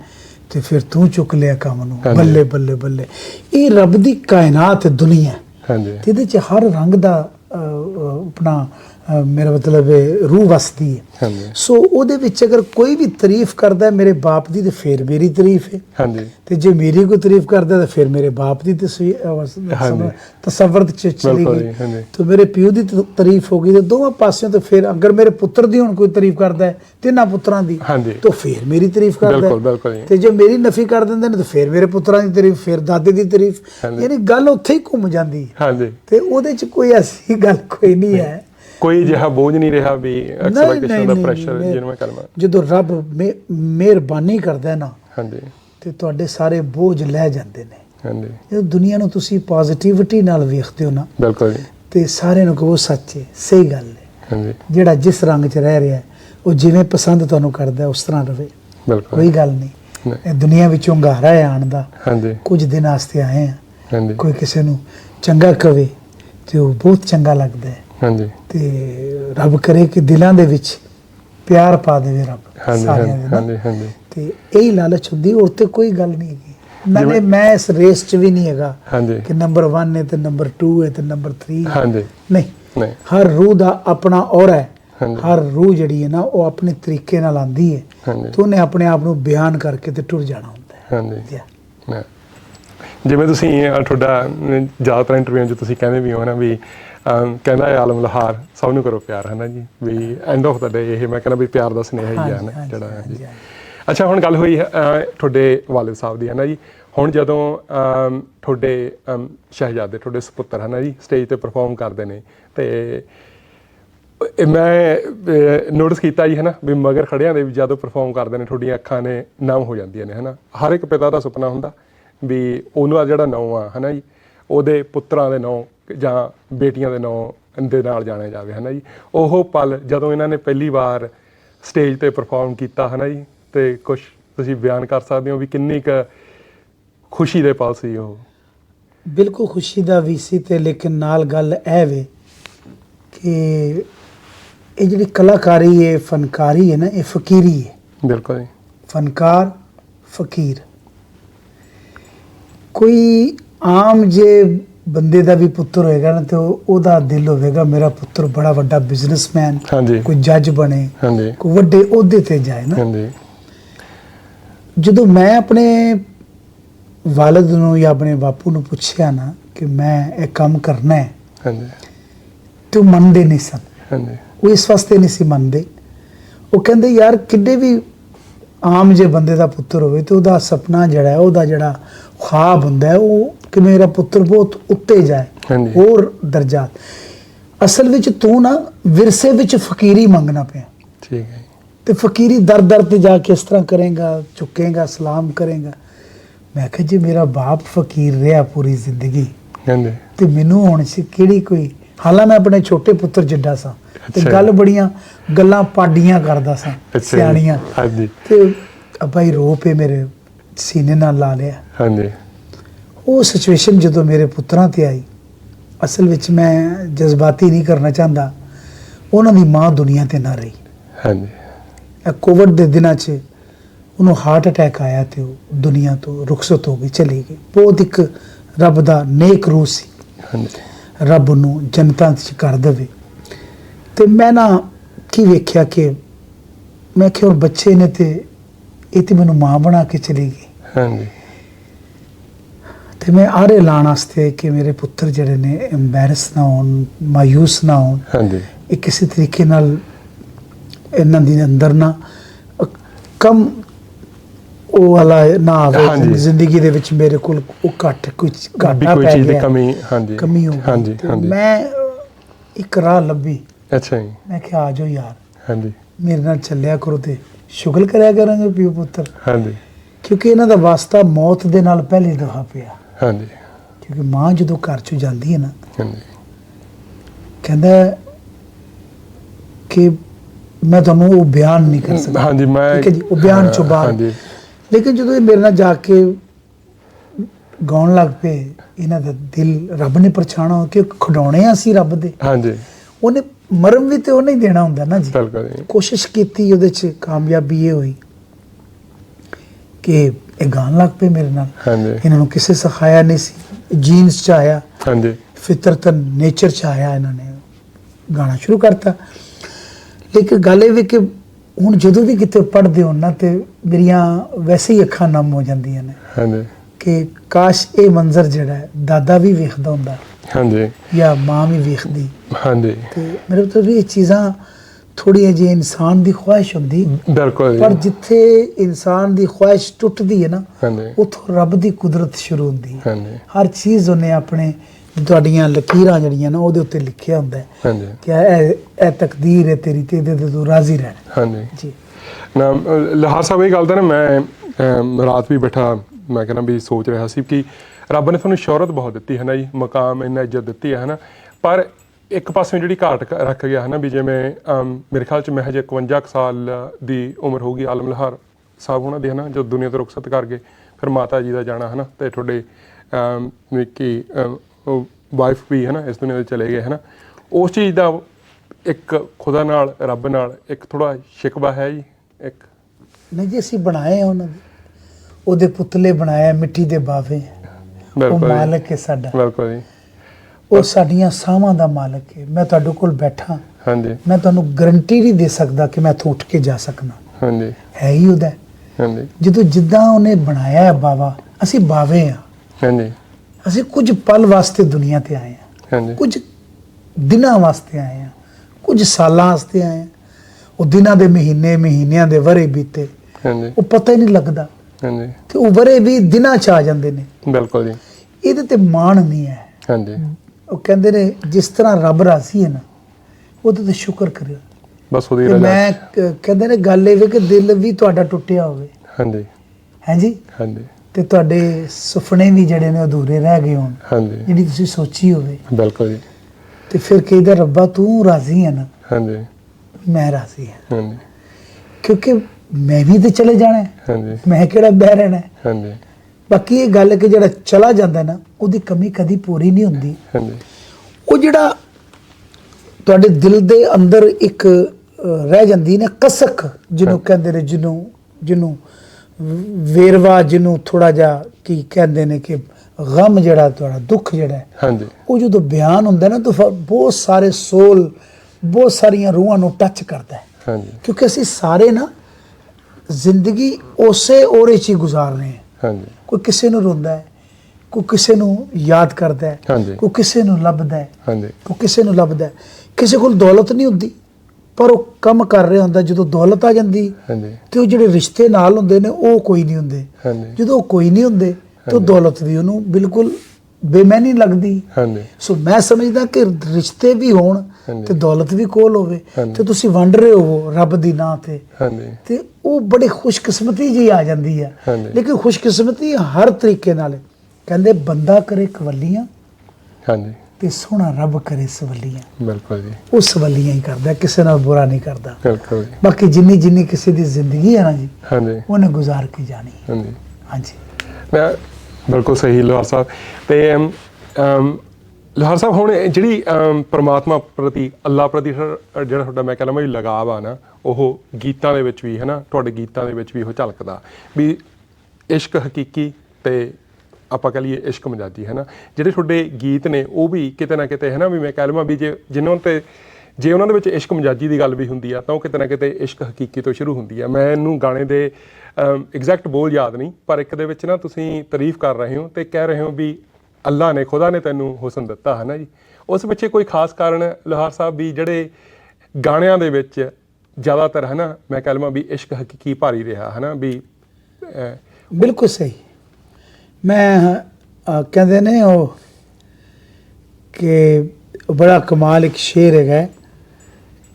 B: ਤੇ ਫਿਰ ਤੂੰ ਚੁੱਕ ਲਿਆ ਕੰਮ ਨੂੰ। ਬੱਲੇ ਬੱਲੇ ਬੱਲੇ ਇਹ ਰੱਬ ਦੀ ਕਾਇਨਾਤ ਦੁਨੀਆ।
A: ਹਾਂਜੀ
B: ਤੇ ਇਹਦੇ ਚ ਹਰ ਰੰਗ ਦਾ ਆਪਣਾ ਮੇਰਾ ਮਤਲਬ ਹੈ ਰੂਹ ਵਸਦੀ ਹੈ
A: ਹਾਂਜੀ
B: ਸੋ ਉਹਦੇ ਵਿੱਚ ਅਗਰ ਕੋਈ ਵੀ ਤਾਰੀਫ ਕਰਦਾ ਹੈ ਮੇਰੇ ਬਾਪ ਦੀ ਤੇ ਫਿਰ ਮੇਰੀ ਤਾਰੀਫ ਹੈ
A: ਹਾਂਜੀ
B: ਤੇ ਜੇ ਮੇਰੀ ਕੋਈ ਤਾਰੀਫ ਕਰਦਾ ਤਾਂ ਫਿਰ ਮੇਰੇ ਬਾਪ ਦੀ ਤਸਵੀਰ
A: ਹਾਂਜੀ।
B: ਤਸਵਰ ਚ ਚਲੀ ਗਈ। ਤੇ ਮੇਰੇ ਪਿਓ ਦੀ ਤਾਰੀਫ ਹੋ ਗਈ ਤੇ ਦੋਵਾਂ ਪਾਸਿਓਂ ਤੇ ਫਿਰ ਅਗਰ ਮੇਰੇ ਪੁੱਤਰ ਦੀ ਹੁਣ ਕੋਈ ਤਾਰੀਫ ਕਰਦਾ ਹੈ ਤਿੰਨਾਂ ਪੁੱਤਰਾਂ ਦੀ। ਤਾਂ ਫਿਰ ਮੇਰੀ ਤਾਰੀਫ ਕਰਦਾ ਹੈ।
A: ਬਿਲਕੁਲ, ਬਿਲਕੁਲ ਜੀ।
B: ਤੇ ਜੇ ਮੇਰੀ ਨਫੀ ਕਰ ਦਿੰਦੇ ਨੇ ਤਾਂ ਫਿਰ ਮੇਰੇ ਪੁੱਤਰਾਂ ਦੀ ਤਾਰੀਫ ਫਿਰ ਦਾਦੇ ਦੀ ਤਾਰੀਫ। ਯਾਨੀ ਗੱਲ ਉੱਥੇ ਹੀ ਘੁੰਮ ਜਾਂਦੀ ਹੈ
A: ਹਾਂਜੀ
B: ਤੇ ਉਹਦੇ ਚ ਕੋਈ ਐਸੀ ਗੱਲ ਕੋਈ ਨਹੀਂ ਹੈ
A: ਕੋਈ ਜਿਹਾ ਬੋਝ ਨਹੀਂ ਰਿਹਾ ਵੀ ਐਕਸਪੈਕਟੇਸ਼ਨ ਦਾ ਪ੍ਰੈਸ਼ਰ। ਜਿਹਨੂੰ ਮੈਂ ਕਰਨਾ।
B: ਜਦੋਂ ਰੱਬ ਮਿਹ- ਮਿਹਰਬਾਨੀ ਕਰਦਾ ਹੈ ਨਾ
A: ਹਾਂਜੀ।
B: ਤੇ ਤੁਹਾਡੇ ਸਾਰੇ ਬੋਝ ਲੈ ਜਾਂਦੇ ਨੇ।
A: ਹਾਂਜੀ।
B: ਇਹ ਦੁਨੀਆ ਨੂੰ ਤੁਸੀਂ ਪੋਜ਼ਿਟਿਵਿਟੀ ਨਾਲ ਵੇਖਦੇ ਹੋ ਨਾ
A: ਬਿਲਕੁਲ ਜੀ।
B: ਤੇ ਸਾਰਿਆਂ ਨੂੰ ਕਹੋ ਸੱਚ ਹੈ ਸਹੀ ਗੱਲ ਹੈ।
A: ਹਾਂਜੀ।
B: ਜਿਹੜਾ ਜਿਸ ਰੰਗ 'ਚ ਰਹਿ ਰਿਹਾ ਉਹ ਜਿਵੇਂ ਪਸੰਦ ਤੁਹਾਨੂੰ ਕਰਦਾ ਉਸ ਤਰ੍ਹਾਂ ਰਵੇ।
A: ਬਿਲਕੁਲ।
B: ਕੋਈ ਗੱਲ ਨਹੀਂ। ਇਹ ਦੁਨੀਆ ਵਿੱਚੋਂ ਘਾਰਾ ਹੈ ਆਣ ਦਾ।
A: ਹਾਂਜੀ।
B: ਕੁਝ ਦਿਨ ਵਾਸਤੇ ਆਏ ਆ
A: ਹਾਂਜੀ।
B: ਕੋਈ ਕਿਸੇ ਨੂੰ ਚੰਗਾ ਕਵੇ ਤੇ ਉਹ ਬਹੁਤ ਚੰਗਾ ਲੱਗਦਾ ਹੈ।
A: ਹਾਂਜੀ।
B: ਤੇ ਰੱਬ ਕਰੇ ਕਿ ਦਿਲਾਂ ਦੇ ਵਿੱਚ ਪਿਆਰ ਪਾ ਦੇਵੇ ਰੱਬ
A: ਹਾਂਜੀ
B: ਨਾ।
A: ਹਾਂਜੀ ਹਾਂਜੀ।
B: ਤੇ ਇਹੀ ਲਾਲਚ ਹੁੰਦੀ ਹੋਰ ਤੇ ਕੋਈ ਗੱਲ ਨਹੀਂ ਹੈਗੀ। ਨਾਲੇ ਮੈਂ ਇਸ ਰੇਸ 'ਚ ਵੀ ਨਹੀਂ ਹੈਗਾ ਕਿ ਨੰਬਰ 1 ਹੈ ਤੇ ਨੰਬਰ 2 ਹੈ ਤੇ ਨੰਬਰ 3
A: ਹਾਂਜੀ।
B: ਨਹੀਂ।
A: ਨਹੀਂ।
B: ਹਰ ਰੂਹ ਦਾ ਆਪਣਾ ਔਰਾ ਹੈ। ਹਰ ਰੂਹ ਜਿਹੜੀ ਹੈ ਨਾ ਉਹ ਆਪਣੇ ਤਰੀਕੇ ਨਾਲ ਆਂਦੀ ਹੈ। ਤੇ ਉਹਨੇ ਆਪਣੇ ਆਪ ਨੂੰ ਬਿਆਨ ਕਰਕੇ ਤੇ ਟੁਰ ਜਾਣਾ ਹੁੰਦਾ ਹੈ।
A: ਹਾਂਜੀ। ਜਿਵੇਂ ਤੁਸੀਂ ਤੁਹਾਡਾ ਜ਼ਿਆਦਾਤਰ ਇੰਟਰਵਿਊ 'ਚ ਤੁਸੀਂ ਕਹਿੰਦੇ ਵੀ ਹੋ ਨਾ ਵੀ ਕਹਿੰਦਾ ਹੈ ਆਲਮ ਲਹਾਰ ਸਭ ਨੂੰ ਕਰੋ ਪਿਆਰ ਹੈ ਨਾ ਜੀ? ਵੀ ਐਂਡ ਆਫ ਦਾ ਡੇ ਇਹ ਮੈਂ ਕਹਿੰਦਾ ਵੀ ਪਿਆਰ ਦਾ ਸੁਨੇਹਾ ਹੀ ਹੈ ਨਾ ਜਿਹੜਾ ਹੈ ਜੀ। ਅੱਛਾ ਹੁਣ ਗੱਲ ਹੋਈ ਤੁਹਾਡੇ ਵਾਲਿਦ ਸਾਹਿਬ ਦੀ ਹੈ ਨਾ ਜੀ? ਹੁਣ ਜਦੋਂ ਤੁਹਾਡੇ ਸ਼ਹਿਜ਼ਾਦੇ ਤੁਹਾਡੇ ਸੁਪੁੱਤਰ ਹੈ ਨਾ ਜੀ ਸਟੇਜ ਤੇ ਪਰਫਾਰਮ ਕਰਦੇ ਨੇ ਤੇ ਮੈਂ ਨੋਟਿਸ ਕੀਤਾ ਜੀ ਹੈ ਨਾ ਵੀ ਮਗਰ ਖੜਿਆਂ ਦੇ ਵੀ ਜਦੋਂ ਪਰਫਾਰਮ ਕਰਦੇ ਨੇ ਤੁਹਾਡੀਆਂ ਅੱਖਾਂ ਨੇ ਨਮ ਹੋ ਜਾਂਦੀਆਂ ਨੇ ਹੈ ਨਾ ਹਰ ਇੱਕ ਪਿਤਾ ਦਾ ਸੁਪਨਾ ਹੁੰਦਾ ਵੀ ਉਹਨੂੰ ਆ ਜਿਹੜਾ ਨਾਂ ਆ ਹੈ ਨਾ ਜੀ ਉਹਦੇ ਪੁੱਤਰਾਂ ਦੇ ਨਾਂ ਜਾਂ ਬੇਟੀਆਂ ਦੇ ਨਾਂ ਦੇ ਨਾਲ ਜਾਣਿਆ ਜਾਵੇ ਹੈ ਨਾ ਜੀ? ਉਹ ਪਲ ਜਦੋਂ ਇਹਨਾਂ ਨੇ ਪਹਿਲੀ ਵਾਰ ਸਟੇਜ ਤੇ ਪਰਫਾਰਮ ਕੀਤਾ ਹੈ ਨਾ ਜੀ? ਤੇ ਕੁਝ ਤੁਸੀਂ ਬਿਆਨ ਕਰ ਸਕਦੇ ਹੋ ਵੀ ਕਿੰਨੀ ਕੁ ਖੁਸ਼ੀ ਦੇ ਪਲ ਸੀ ਉਹ?
B: ਬਿਲਕੁਲ ਖੁਸ਼ੀ ਦਾ ਵੀ ਸੀ ਤੇ ਲੇਕਿਨ ਨਾਲ ਗੱਲ ਇਹ ਵੇ ਕਿ ਇਹ ਜਿਹੜੀ ਕਲਾਕਾਰੀ ਹੈ ਫਨਕਾਰੀ ਹੈ ਨਾ ਇਹ ਫਕੀਰੀ ਹੈ।
A: ਬਿਲਕੁਲ
B: ਫਨਕਾਰ ਫਕੀਰ। ਕੋਈ ਆਮ ਜੇ ਬੰਦੇ ਦਾ ਵੀ ਪੁੱਤਰ ਹੋਏਗਾ ਨਾ ਤੇ ਉਹ- ਉਹਦਾ ਦਿਲ ਹੋਵੇਗਾ ਮੇਰਾ ਪੁੱਤਰ ਬੜਾ ਵੱਡਾ ਬਿਜ਼ਨਸਮੈਨ
A: ਹਾਂਜੀ।
B: ਕੋਈ ਜੱਜ ਬਣੇ
A: ਹਾਂਜੀ।
B: ਕੋਈ ਵੱਡੇ ਅਹੁਦੇ ਤੇ ਜਾਏ ਨਾ।
A: ਹਾਂਜੀ।
B: ਜਦੋਂ ਮੈਂ ਆਪਣੇ ਵਾਲਦ ਨੂੰ ਜਾਂ ਆਪਣੇ ਬਾਪੂ ਨੂੰ ਪੁੱਛਿਆ ਨਾ ਕਿ ਮੈਂ ਇਹ ਕੰਮ ਕਰਨਾ ਹੈ
A: ਹਾਂਜੀ।
B: ਤੇ ਉਹ ਮੰਨਦੇ ਨਹੀਂ ਸਨ।
A: ਹਾਂਜੀ।
B: ਉਹ ਇਸ ਵਾਸਤੇ ਨਹੀਂ ਸੀ ਮੰਨਦੇ। ਉਹ ਕਹਿੰਦੇ ਯਾਰ ਕਿੱਡੇ ਵੀ ਆਮ ਜੇ ਬੰਦੇ ਦਾ ਪੁੱਤਰ ਹੋਵੇ ਤੇ ਉਹਦਾ ਸੁਪਨਾ ਜਿਹੜਾ ਹੈ ਉਹਦਾ ਜਿਹੜਾ ਖਾਬ ਹੁੰਦਾ ਹੈ ਉਹ ਕਿ ਮੇਰਾ ਪੁੱਤਰ ਬਹੁਤ ਉੱਤੇ ਜਾਏ। ਹੋਰ ਦਰਜਾਤ ਅਸਲ ਵਿੱਚ ਤੂੰ ਨਾ ਵਿਰਸੇ ਵਿੱਚ ਫਕੀਰੀ ਮੰਗਣਾ ਪਿਆ
A: ਠੀਕ ਹੈ।
B: ਤੇ ਫਕੀਰੀ ਦਰ ਦਰ ਤੇ ਜਾ ਕੇ ਇਸ ਤਰ੍ਹਾਂ ਕਰੇਗਾ ਝੁਕੇਗਾ ਸਲਾਮ ਕਰੇਗਾ ਮੈਂ ਕਿਹਾ ਜੀ ਮੇਰਾ ਬਾਪ ਫਕੀਰ ਰਿਹਾ ਪੂਰੀ ਜ਼ਿੰਦਗੀ
A: ਹਾਂਜੀ
B: ਤੇ ਮੈਨੂੰ ਹੁਣ ਸੀ ਕਿਹੜੀ ਕੋਈ ਹਾਲਾਂ ਮੈਂ ਆਪਣੇ ਛੋਟੇ ਪੁੱਤਰ ਜਿੱਡਾ ਸਾਂ ਤੇ। ਗੱਲ ਬੜੀਆਂ ਗੱਲਾਂ ਪਾਡੀਆਂ ਕਰਦਾ ਸਾਂ। ਸਿਆਣੀਆਂ
A: ਹਾਂਜੀ
B: ਤੇ ਅੱਬਾ ਹੀ ਰੋ ਪੇ ਮੇਰੇ ਸੀਨੇ ਨਾਲ ਲਾ ਲਿਆ
A: ਹਾਂਜੀ
B: ਉਹ ਸਿਚੁਏਸ਼ਨ ਜਦੋਂ ਮੇਰੇ ਪੁੱਤਰਾਂ ਤੇ ਆਈ ਅਸਲ ਵਿੱਚ ਮੈਂ ਜਜ਼ਬਾਤੀ ਨਹੀਂ ਕਰਨਾ ਚਾਹੁੰਦਾ ਉਹਨਾਂ ਦੀ ਮਾਂ ਦੁਨੀਆ ਤੇ ਨਾ ਰਹੀ।
A: ਹਾਂਜੀ।
B: ਇਹ ਕੋਵਿਡ ਦੇ ਦਿਨਾਂ 'ਚ ਉਹਨੂੰ ਹਾਰਟ ਅਟੈਕ ਆਇਆ ਤੇ ਉਹ ਦੁਨੀਆ ਤੋਂ ਰੁਖਸਤ ਹੋ ਗਈ ਚਲੀ ਗਈ। ਬਹੁਤ ਇੱਕ ਰੱਬ ਦਾ ਨੇਕ ਰੂਹ ਸੀ।
A: ਹਾਂਜੀ।
B: ਰੱਬ ਨੂੰ ਜਨਤਾ 'ਚ ਕਰ ਦੇਵੇ। ਤੇ ਮੈਂ ਨਾ ਕੀ ਵੇਖਿਆ ਕਿ ਮੈਂ ਕਿ ਹੁਣ ਬੱਚੇ ਨੇ ਤੇ ਇਹ ਤੇ ਮੈਨੂੰ ਮਾਂ ਬਣਾ ਕੇ ਚਲੀ ਗਈ।
A: ਹਾਂਜੀ।
B: ਤੇ ਮੈਂ ਆਰੇ ਲਾਣ ਵਾਸਤੇ ਕਿ ਮੇਰੇ ਪੁੱਤਰ ਜਿਹੜੇ ਨੇ ਐਮਬੈਰਸ ਨਾ ਹੋਣ ਮਾਯੂਸ ਨਾ ਹੋਣ।
A: ਹਾਂਜੀ।
B: ਇਹ ਕਿਸੇ ਤਰੀਕੇ ਨਾਲ ਇਹਨਾਂ ਦੀ ਅੰਦਰ ਨਾ ਕਮ ਉਹ ਵਾਲਾ ਨਾ ਆਵੇ। ਜ਼ਿੰਦਗੀ ਦੇ ਵਿੱਚ ਮੇਰੇ ਕੋਲ ਉਹ ਘੱਟ ਕੁਝ ਘਾਟਾ
A: ਕੋਈ
B: ਪੈ
A: ਚੀਜ਼ ਦੀ
B: ਗਿਆ।
A: ਕਮੀ ਹਾਂਜੀ।
B: ਕਮੀ ਹੋ ਗਈ।
A: ਹਾਂਜੀ ਹਾਂਜੀ।
B: ਮੈਂ ਇੱਕ ਰਾਹ ਲੱਭੀ।
A: ਅੱਛਾ ਜੀ।
B: ਮੈਂ ਕਿਹਾ ਆ ਜਾਓ ਯਾਰ।
A: ਹਾਂਜੀ।
B: ਮੇਰੇ ਨਾਲ ਚੱਲਿਆ ਕਰੋ ਤੇ ਸ਼ੁਗਲ ਕਰਿਆ ਕਰਾਂਗੇ ਪਿਓ ਪੁੱਤਰ।
A: ਹਾਂਜੀ।
B: ਕਿਉਂਕਿ ਇਹਨਾਂ ਦਾ ਵਾਸਤਾ ਮੌਤ ਦੇ ਨਾਲ ਪਹਿਲੀ ਦਫਾ ਪਿਆ।
A: ਹਾਂਜੀ।
B: ਕਿਉਂਕਿ ਮਾਂ ਜਦੋਂ ਘਰ ਚੋਂ ਜਾਂਦੀ ਹੈ ਨਾ
A: ਹਾਂਜੀ।
B: ਕਹਿੰਦਾ ਹੈ ਕਿ ਮੈਂ ਤੁਹਾਨੂੰ ਉਹ ਬਿਆਨ ਨਹੀਂ ਕਰ ਸਕਦਾ।
A: ਹਾਂਜੀ ਮੈਂ
B: ਠੀਕ ਹੈ ਜੀ ਉਹ ਬਿਆਨ ਚੋਂ ਬਾਹਰ।
A: ਹਾਂਜੀ।
B: ਲੇਕਿਨ ਜਦੋਂ ਇਹ ਮੇਰੇ ਨਾਲ ਜਾ ਕੇ ਗਾਉਣ ਲੱਗ ਪਏ ਇਹਨਾਂ ਦਾ ਦਿਲ ਰੱਬ ਨੇ ਪਰਛਾਣਾ ਕਿ ਖਡਾਉਣੇ ਆ ਅਸੀਂ ਰੱਬ ਦੇ।
A: ਹਾਂਜੀ।
B: ਉਹਨੇ ਮਰਮ ਵੀ ਤੇ ਉਹਨੇ ਹੀ ਦੇਣਾ ਹੁੰਦਾ ਨਾ ਜੀ।
A: ਬਿਲਕੁਲ ਜੀ।
B: ਕੋਸ਼ਿਸ਼ ਕੀਤੀ ਉਹਦੇ ਚ ਕਾਮਯਾਬੀ ਇਹ ਹੋਈ ਕਿ ਇਹ ਗਾਣ ਲੱਗ ਪਏ ਮੇਰੇ ਨਾਲ।
A: ਹਾਂਜੀ।
B: ਇਹਨਾਂ ਨੂੰ ਕਿਸੇ ਸਿਖਾਇਆ ਨਹੀਂ ਸੀ। ਜੀਨਸ ਚ ਆਇਆ।
A: ਹਾਂਜੀ।
B: ਫਿਤਰਤਨ ਨੇਚਰ ਚ ਆਇਆ ਇਹਨਾਂ ਨੇ। ਗਾਣਾ ਸ਼ੁਰੂ ਕਰਤਾ। ਲੇਕਿਨ ਗੱਲ ਇਹ ਵੀ ਕਿ ਹੁਣ ਜਦੋਂ ਵੀ ਕਿਤੇ ਪੜ੍ਹਦੇ ਹੋ ਨਾ ਤੇ ਮੇਰੀਆਂ ਵੈਸੇ ਹੀ ਅੱਖਾਂ ਨਮ ਹੋ ਜਾਂਦੀਆਂ ਨੇ।
A: ਹਾਂਜੀ।
B: ਕਿ ਕਾਸ਼ ਇਹ ਮੰਜ਼ਰ ਜਿਹੜਾ ਹੈ ਦਾਦਾ ਵੀ ਵੇਖਦਾ ਹੁੰਦਾ
A: ਹਾਂਜੀ।
B: ਜਾਂ ਮਾਂ ਵੀ ਵੇਖਦੀ।
A: ਹਾਂਜੀ।
B: ਤੇ ਮੇਰੇ ਮਤਲਬ ਇਹ ਚੀਜ਼ਾਂ ਥੋੜੀਆਂ ਜਿਹੀ ਇਨਸਾਨ ਦੀ ਖੁਆਇਸ਼ ਹੁੰਦੀ
A: ਬਿਲਕੁਲ
B: ਪਰ ਜਿੱਥੇ ਇਨਸਾਨ ਦੀ ਖੁਆਇਸ਼ ਟੁੱਟਦੀ ਹੈ ਨਾ ਉੱਥੋਂ ਰੱਬ ਦੀ ਕੁਦਰਤ ਸ਼ੁਰੂ ਹੁੰਦੀ ਹੈ।
A: ਹਾਂਜੀ।
B: ਹਰ ਚੀਜ਼ ਉਹਨੇ ਆਪਣੇ ਤੁਹਾਡੀਆਂ ਲਕੀਰਾਂ ਜਿਹੜੀਆਂ ਨਾ ਉਹਦੇ ਉੱਤੇ ਲਿਖਿਆ ਹੁੰਦਾ ਹੈ
A: ਹਾਂਜੀ।
B: ਕਿ ਇਹ ਇਹ ਤਕਦੀਰ ਹੈ ਤੇਰੀ ਤੇ ਇਹਦੇ ਤੇ ਤੂੰ ਰਾਜ਼ੀ
A: ਹਾਂਜੀ।
B: ਜੀ।
A: ਨਾ ਲਹਾਰ ਸਾਹਿਬ ਇਹ ਗੱਲ ਤਾਂ ਨਾ ਮੈਂ ਰਾਤ ਵੀ ਬੈਠਾ ਮੈਂ ਕਹਿੰਦਾ ਵੀ ਸੋਚ ਰਿਹਾ ਸੀ ਕਿ ਰੱਬ ਨੇ ਤੁਹਾਨੂੰ ਸ਼ੌਹਰਤ ਬਹੁਤ ਦਿੱਤੀ ਹੈ ਨਾ ਜੀ ਮਕਾਮ ਇੰਨਾ ਇੱਜ਼ਤ ਦਿੱਤੀ ਹੈ ਨਾ ਪਰ ਇੱਕ ਪਾਸੇ ਜਿਹੜੀ ਘਾਟ ਰੱਖ ਗਿਆ ਹੈ ਨਾ ਵੀ ਜਿਵੇਂ ਮੇਰੇ ਖਿਆਲ ਚ ਮਹਿਜ 51 ਕੁ ਸਾਲ ਦੀ ਉਮਰ ਹੋਊਗੀ ਆਲਮ ਲਹਾਰ ਸਾਹਿਬ ਉਹਨਾਂ ਦੀ ਹੈ ਨਾ ਜਦੋਂ ਦੁਨੀਆ ਤੋਂ ਰੁਖਸਤ ਕਰ ਗਏ। ਫਿਰ ਮਾਤਾ ਜੀ ਦਾ ਜਾਣਾ ਹੈ ਨਾ ਤੇ ਤੁਹਾਡੇ ਕੀ ਵਾਈਫ ਵੀ ਹੈ ਨਾ ਇਸ ਦੁਨੀਆ ਤੋਂ ਚਲੇ ਗਏ ਹੈ ਨਾ। ਉਸ ਚੀਜ਼ ਦਾ ਇੱਕ ਖੁਦਾ ਨਾਲ ਰੱਬ ਨਾਲ ਇੱਕ ਥੋੜਾ ਸ਼ਿਕਵਾ ਹੈ ਜੀ ਇੱਕ।
B: ਨਹੀਂ ਜੀ ਅਸੀਂ ਬਣਾਏ ਆ ਉਹਨਾਂ ਦੇ। ਉਹਦੇ ਪੁਤਲੇ ਬਣਾਇਆ ਮਿੱਟੀ ਦੇ ਬਾਵੇ। ਉਹ। ਮਾਲਕ ਹੈ ਸਾਡਾ।
A: ਬਿਲਕੁਲ ਜੀ।
B: ਉਹ ਸਾਡੀਆਂ ਸਾਹਾਂ ਦਾ ਮਾਲਕ ਹੈ। ਮੈਂ ਤੁਹਾਡੇ ਕੋਲ ਬੈਠਾ।
A: ਹਾਂਜੀ।
B: ਮੈਂ ਤੁਹਾਨੂੰ ਗਰੰਟੀ ਨਹੀਂ ਦੇ ਸਕਦਾ ਕਿ ਮੈਂ ਇੱਥੋਂ ਉੱਠ ਕੇ ਜਾ ਸਕਣਾ।
A: ਹਾਂਜੀ।
B: ਹੈ ਹੀ ਉਹਦਾ।
A: ਹਾਂਜੀ।
B: ਜਦੋਂ ਜਿੱਦਾਂ ਉਹਨੇ ਬਣਾਇਆ ਹੈ ਬਾਵਾ ਅਸੀਂ ਬਾਵੇ ਆ
A: ਹਾਂਜੀ।
B: ਅਸੀਂ ਕੁਝ ਪਲ ਵਾਸਤੇ ਦੁਨੀਆ ਤੇ ਆਏ ਆ
A: ਹਾਂਜੀ।
B: ਕੁਝ ਦਿਨਾਂ ਵਾਸਤੇ ਆਏ ਆ ਕੁਝ ਸਾਲਾਂ ਵਾਸਤੇ ਆਏ ਆ ਉਹ ਦਿਨਾਂ ਦੇ ਮਹੀਨੇ ਮਹੀਨਿਆਂ ਦੇ ਵਰੇ ਬੀਤੇ।
A: ਹਾਂਜੀ।
B: ਉਹ ਪਤਾ ਹੀ ਨਹੀਂ ਲੱਗਦਾ।
A: ਹਾਂਜੀ।
B: ਤੇ ਉਹ ਵਰੇ ਵੀ ਦਿਨਾਂ ਚ ਆ ਜਾਂਦੇ ਨੇ।
A: ਬਿਲਕੁਲ ਜੀ।
B: ਇਹਦੇ ਤੇ ਮਾਣ ਨਹੀਂ ਹੈ।
A: ਹਾਂਜੀ।
B: ਉਹ ਕਹਿੰਦੇ ਨੇ ਜਿਸ ਤਰ੍ਹਾਂ ਰੱਬ ਰਾਜ਼ੀ ਹੈ ਨਾ ਉਹਦੇ ਤੇ ਸ਼ੁਕਰ ਕਰਿਓ।
A: ਬਸ ਉਹਦੀ ਰਜ਼ਾ।
B: ਮੈਂ ਕਹਿੰਦੇ ਨੇ ਗੱਲ ਇਹ ਵੇ ਕਿ ਦਿਲ ਵੀ ਤੁਹਾਡਾ ਟੁੱਟਿਆ ਹੋਵੇ।
A: ਹਾਂਜੀ।
B: ਹਾਂਜੀ?
A: ਹਾਂਜੀ।
B: ਤੇ ਤੁਹਾਡੇ ਸੁਪਨੇ ਵੀ ਜਿਹੜੇ ਨੇ ਅਧੂਰੇ ਰਹਿ ਗਏ ਹੋਣ।
A: ਹਾਂਜੀ।
B: ਜਿਹੜੀ ਤੁਸੀਂ ਸੋਚੀ ਹੋਵੇ।
A: ਬਿਲਕੁਲ ਜੀ।
B: ਤੇ ਫਿਰ ਕਹਿੰਦਾ ਰੱਬਾ ਤੂੰ ਰਾਜ਼ੀ ਹੈ ਨਾ।
A: ਹਾਂਜੀ।
B: ਮੈਂ ਰਾਜ਼ੀ ਹਾਂ।
A: ਹਾਂਜੀ।
B: ਕਿਉਂਕਿ ਮੈਂ ਵੀ ਤੇ ਚਲੇ ਜਾਣਾ।
A: ਹਾਂਜੀ।
B: ਮੈਂ ਕਿਹੜਾ ਬਹਿ ਰਹਿਣਾ।
A: ਹਾਂਜੀ।
B: ਬਾਕੀ ਇਹ ਗੱਲ ਕਿ ਜਿਹੜਾ ਚਲਾ ਜਾਂਦਾ ਨਾ ਉਹਦੀ ਕਮੀ ਕਦੀ ਪੂਰੀ ਨਹੀਂ ਹੁੰਦੀ।
A: ਹਾਂਜੀ।
B: ਉਹ ਜਿਹੜਾ ਤੁਹਾਡੇ ਦਿਲ ਦੇ ਅੰਦਰ ਇੱਕ ਰਹਿ ਜਾਂਦੀ ਨਾ ਕਸਕ ਜਿਹਨੂੰ ਕਹਿੰਦੇ ਨੇ ਜਿਹਨੂੰ ਜਿਹਨੂੰ ਵੇਰਵਾ ਜਿਹਨੂੰ ਥੋੜਾ ਜਿਹਾ ਕੀ ਕਹਿੰਦੇ ਨੇ ਕਿ ਗਮ ਜਿਹੜਾ ਤੁਹਾਡਾ ਦੁੱਖ ਜਿਹੜਾ ਹੈ,
A: ਹਾਂਜੀ।
B: ਉਹ ਜਦੋਂ ਬਿਆਨ ਹੁੰਦਾ ਨਾ ਤਾਂ ਬਹੁਤ ਸਾਰੇ ਸੋਲ ਬਹੁਤ ਸਾਰੀਆਂ ਰੂਹਾਂ ਨੂੰ ਟੱਚ ਕਰਦਾ ਹੈ।
A: ਹਾਂਜੀ।
B: ਕਿਉਂਕਿ ਅਸੀਂ ਸਾਰੇ ਨਾ ਜ਼ਿੰਦਗੀ ਉਸੇ ਔਰੇ 'ਚ ਹੀ ਗੁਜ਼ਾਰ ਰਹੇ ਹਾਂ।
A: ਹਾਂਜੀ।
B: ਕੋਈ ਕਿਸੇ ਨੂੰ ਰੋਂਦਾ ਹੈ ਕੋਈ ਕਿਸੇ ਨੂੰ ਯਾਦ ਕਰਦਾ ਹੈ। ਕੋਈ ਕਿਸੇ ਨੂੰ ਲੱਭਦਾ ਹੈ
A: ਹਾਂਜੀ।
B: ਕੋਈ ਕਿਸੇ ਨੂੰ ਲੱਭਦਾ ਹੈ। ਕਿਸੇ ਕੋਲ ਦੌਲਤ ਨਹੀਂ ਹੁੰਦੀ ਪਰ ਉਹ ਕੰਮ ਕਰ ਰਿਹਾ ਹੁੰਦਾ ਜਦੋਂ ਦੌਲਤ ਆ ਜਾਂਦੀ
A: ਹਾਂਜੀ।
B: ਤੇ ਉਹ ਜਿਹੜੇ ਰਿਸ਼ਤੇ ਨਾਲ ਹੁੰਦੇ ਨੇ ਉਹ ਕੋਈ ਨਹੀਂ ਹੁੰਦੇ।
A: ਹਾਂਜੀ।
B: ਜਦੋਂ ਉਹ ਕੋਈ ਨਹੀਂ ਹੁੰਦੇ ਤੇ ਦੌਲਤ ਵੀ ਉਹਨੂੰ ਬਿਲਕੁਲ ਬੇਮੈਨੀ ਲੱਗਦੀ।
A: ਹਾਂਜੀ।
B: ਸੋ ਮੈਂ ਸਮਝਦਾ ਕਿ ਰਿਸ਼ਤੇ ਵੀ ਹੋਣ। ਤੇ ਦੌਲਤ ਵੀ ਕੋਲ ਹੋਵੇ। ਤੇ ਤੁਸੀਂ ਵੰਡ ਰਹੇ ਹੋ ਰੱਬ ਦੀ ਨਾਂ ਤੇ।
A: ਹਾਂਜੀ।
B: ਤੇ ਉਹ ਬੜੀ ਖੁਸ਼ਕਿਸਮਤੀ ਜੀ ਆ ਜਾਂਦੀ ਹੈ। ਲੇਕਿਨ ਖੁਸ਼ਕਿਸਮਤੀ ਹਰ ਤਰੀਕੇ ਨਾਲ ਹੈ। ਕਹਿੰਦੇ ਬੰਦਾ ਕਰੇ ਕਵਲੀਆਂ
A: ਹਾਂਜੀ।
B: ਤੇ ਸੋਹਣਾ ਰੱਬ ਕਰੇ ਸਵਲੀਆਂ।
A: ਬਿਲਕੁਲ ਜੀ।
B: ਉਹ ਸਵਲੀਆਂ ਹੀ ਕਰਦਾ ਕਿਸੇ ਨਾਲ ਬੁਰਾ ਨਹੀਂ ਕਰਦਾ।
A: ਬਿਲਕੁਲ ਜੀ।
B: ਬਾਕੀ ਜਿੰਨੀ ਜਿੰਨੀ ਕਿਸੇ ਦੀ ਜ਼ਿੰਦਗੀ ਹੈ ਨਾ ਜੀ
A: ਹਾਂਜੀ।
B: ਉਹਨੇ ਗੁਜ਼ਾਰ ਕੇ ਜਾਣੀ।
A: ਹਾਂਜੀ।
B: ਹਾਂਜੀ।
A: ਮੈਂ ਬਿਲਕੁਲ ਸਹੀ ਲੋਹਾਰ ਸਾਹਿਬ। ਤੇ ਲੋਹਾਰ ਸਾਹਿਬ ਹੁਣ ਜਿਹੜੀ ਪ੍ਰਮਾਤਮਾ ਪ੍ਰਤੀ ਅੱਲਾ ਪ੍ਰਤੀ ਜਿਹੜਾ ਤੁਹਾਡਾ ਮੈਂ ਕਹਿੰਦਾ ਵੀ ਲਗਾਵ ਆ ਨਾ ਉਹ ਗੀਤਾਂ ਦੇ ਵਿੱਚ ਵੀ ਹੈ ਨਾ ਤੁਹਾਡੇ ਗੀਤਾਂ ਦੇ ਵਿੱਚ ਵੀ ਉਹ ਝਲਕਦਾ। ਵੀ ਇਸ਼ਕ ਹਕੀਕੀ ਤੇ ਆਪਾਂ ਕਹ ਲਈਏ ਇਸ਼ਕ ਮਜਾਜੀ, ਹੈ ਨਾ? ਜਿਹੜੇ ਤੁਹਾਡੇ ਗੀਤ ਨੇ, ਉਹ ਵੀ ਕਿਤੇ ਨਾ ਕਿਤੇ, ਹੈ ਨਾ, ਵੀ ਮੈਂ ਕਹਿ ਲਵਾਂ ਵੀ ਜੇ ਜਿਨ੍ਹਾਂ ਤੇ, ਜੇ ਉਹਨਾਂ ਦੇ ਵਿੱਚ ਇਸ਼ਕ ਮਜਾਜੀ ਦੀ ਗੱਲ ਵੀ ਹੁੰਦੀ ਆ, ਤਾਂ ਉਹ ਕਿਤੇ ਨਾ ਕਿਤੇ ਇਸ਼ਕ ਹਕੀਕੀ ਤੋਂ ਸ਼ੁਰੂ ਹੁੰਦੀ ਆ। ਮੈਂ ਇਹਨੂੰ ਗਾਣੇ ਦੇ ਐਗਜ਼ੈਕਟ ਬੋਲ ਯਾਦ ਨਹੀਂ, ਪਰ ਇੱਕ ਦੇ ਵਿੱਚ ਨਾ ਤੁਸੀਂ ਤਾਰੀਫ ਕਰ ਰਹੇ ਹੋ ਤੇ ਕਹਿ ਰਹੇ ਹੋ ਵੀ ਅੱਲਾ ਨੇ, ਖੁਦਾ ਨੇ ਤੈਨੂੰ ਹੁਸਨ ਦਿੱਤਾ, ਹੈ ਨਾ ਜੀ? ਉਸ ਪਿੱਛੇ ਕੋਈ ਖਾਸ ਕਾਰਨ ਲੋਹਾਰ ਸਾਹਿਬ ਵੀ ਜਿਹੜੇ ਗਾਣਿਆਂ ਦੇ ਵਿੱਚ ਜ਼ਿਆਦਾਤਰ, ਹੈ ਨਾ, ਮੈਂ ਕਹਿ ਲਵਾਂ ਵੀ ਇਸ਼ਕ ਹਕੀਕੀ ਭਾਰੀ ਰਿਹਾ, ਹੈ ਨਾ, ਵੀ
B: ਬਿਲਕੁਲ ਸਹੀ। ਮੈਂ ਅਹ, ਕਹਿੰਦੇ ਨੇ ਉਹ ਕਿ ਬੜਾ ਕਮਾਲ ਇੱਕ ਸ਼ੇਰ ਹੈਗਾ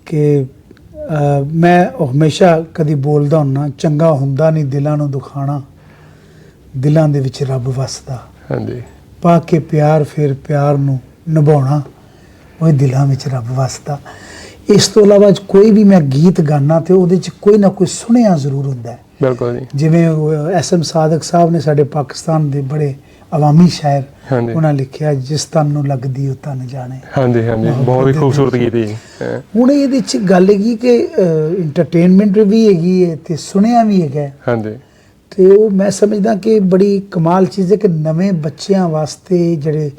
B: ਕਿ ਅਹ, ਮੈਂ ਉਹ ਹਮੇਸ਼ਾ ਕਦੀ ਬੋਲਦਾ ਹੁੰਨਾ ਚੰਗਾ ਹੁੰਦਾ ਨਹੀਂ ਦਿਲਾਂ ਨੂੰ ਦੁਖਾਣਾ ਦਿਲਾਂ ਦੇ ਵਿੱਚ ਰੱਬ ਵਸਦਾ।
A: ਹਾਂਜੀ।
B: ਪਾ ਕੇ ਪਿਆਰ ਫਿਰ ਪਿਆਰ ਨੂੰ ਨਿਭਾਉਣਾ ਉਹ ਦਿਲਾਂ ਵਿੱਚ ਰੱਬ ਵਸਦਾ। ਇਸ ਤੋਂ ਇਲਾਵਾ ਕੋਈ ਵੀ ਮੈਂ ਗੀਤ ਗਾਣਾ ਤੇ ਉਹਦੇ ਚ ਕੋਈ ਨਾ ਕੋਈ ਸੁਣਿਆ ਜ਼ਰੂਰ ਹੁੰਦਾ ਹੈ।
A: ਬਿਲਕੁਲ ਜੀ।
B: ਜਿਵੇਂ ਐਸ ਐਮ ਸਾਦਕ ਸਾਹਿਬ ਨੇ ਸਾਡੇ ਪਾਕਿਸਤਾਨ ਦੇ ਬੜੇ ਅਵਾਮੀ ਸ਼ਾਇਰ
A: ਹਾਂਜੀ।
B: ਉਹਨਾਂ ਲਿਖਿਆ ਜਿਸ ਤਨ ਨੂੰ ਲੱਗਦੀ ਉਹ ਤਨ ਜਾਣੇ।
A: ਹਾਂਜੀ ਹਾਂਜੀ। ਬਹੁਤ ਹੀ ਖੂਬਸੂਰਤ ਗੀਤ ਹਾਂ,
B: ਹੁਣ ਇਹਦੇ ਚ ਗੱਲ ਹੈਗੀ ਕਿ ਇੰਟਰਟੇਨਮੈਂਟ ਵੀ ਹੈਗੀ ਹੈ ਤੇ ਸੁਣਿਆ ਵੀ ਹੈਗਾ।
A: ਹਾਂਜੀ।
B: ਤੇ ਉਹ ਮੈਂ ਸਮਝਦਾ ਕਿ ਬੜੀ ਕਮਾਲ ਚੀਜ਼ ਹੈ ਕਿ ਨਵੇਂ ਬੱਚਿਆਂ ਵਾਸਤੇ ਜਿਹੜੇ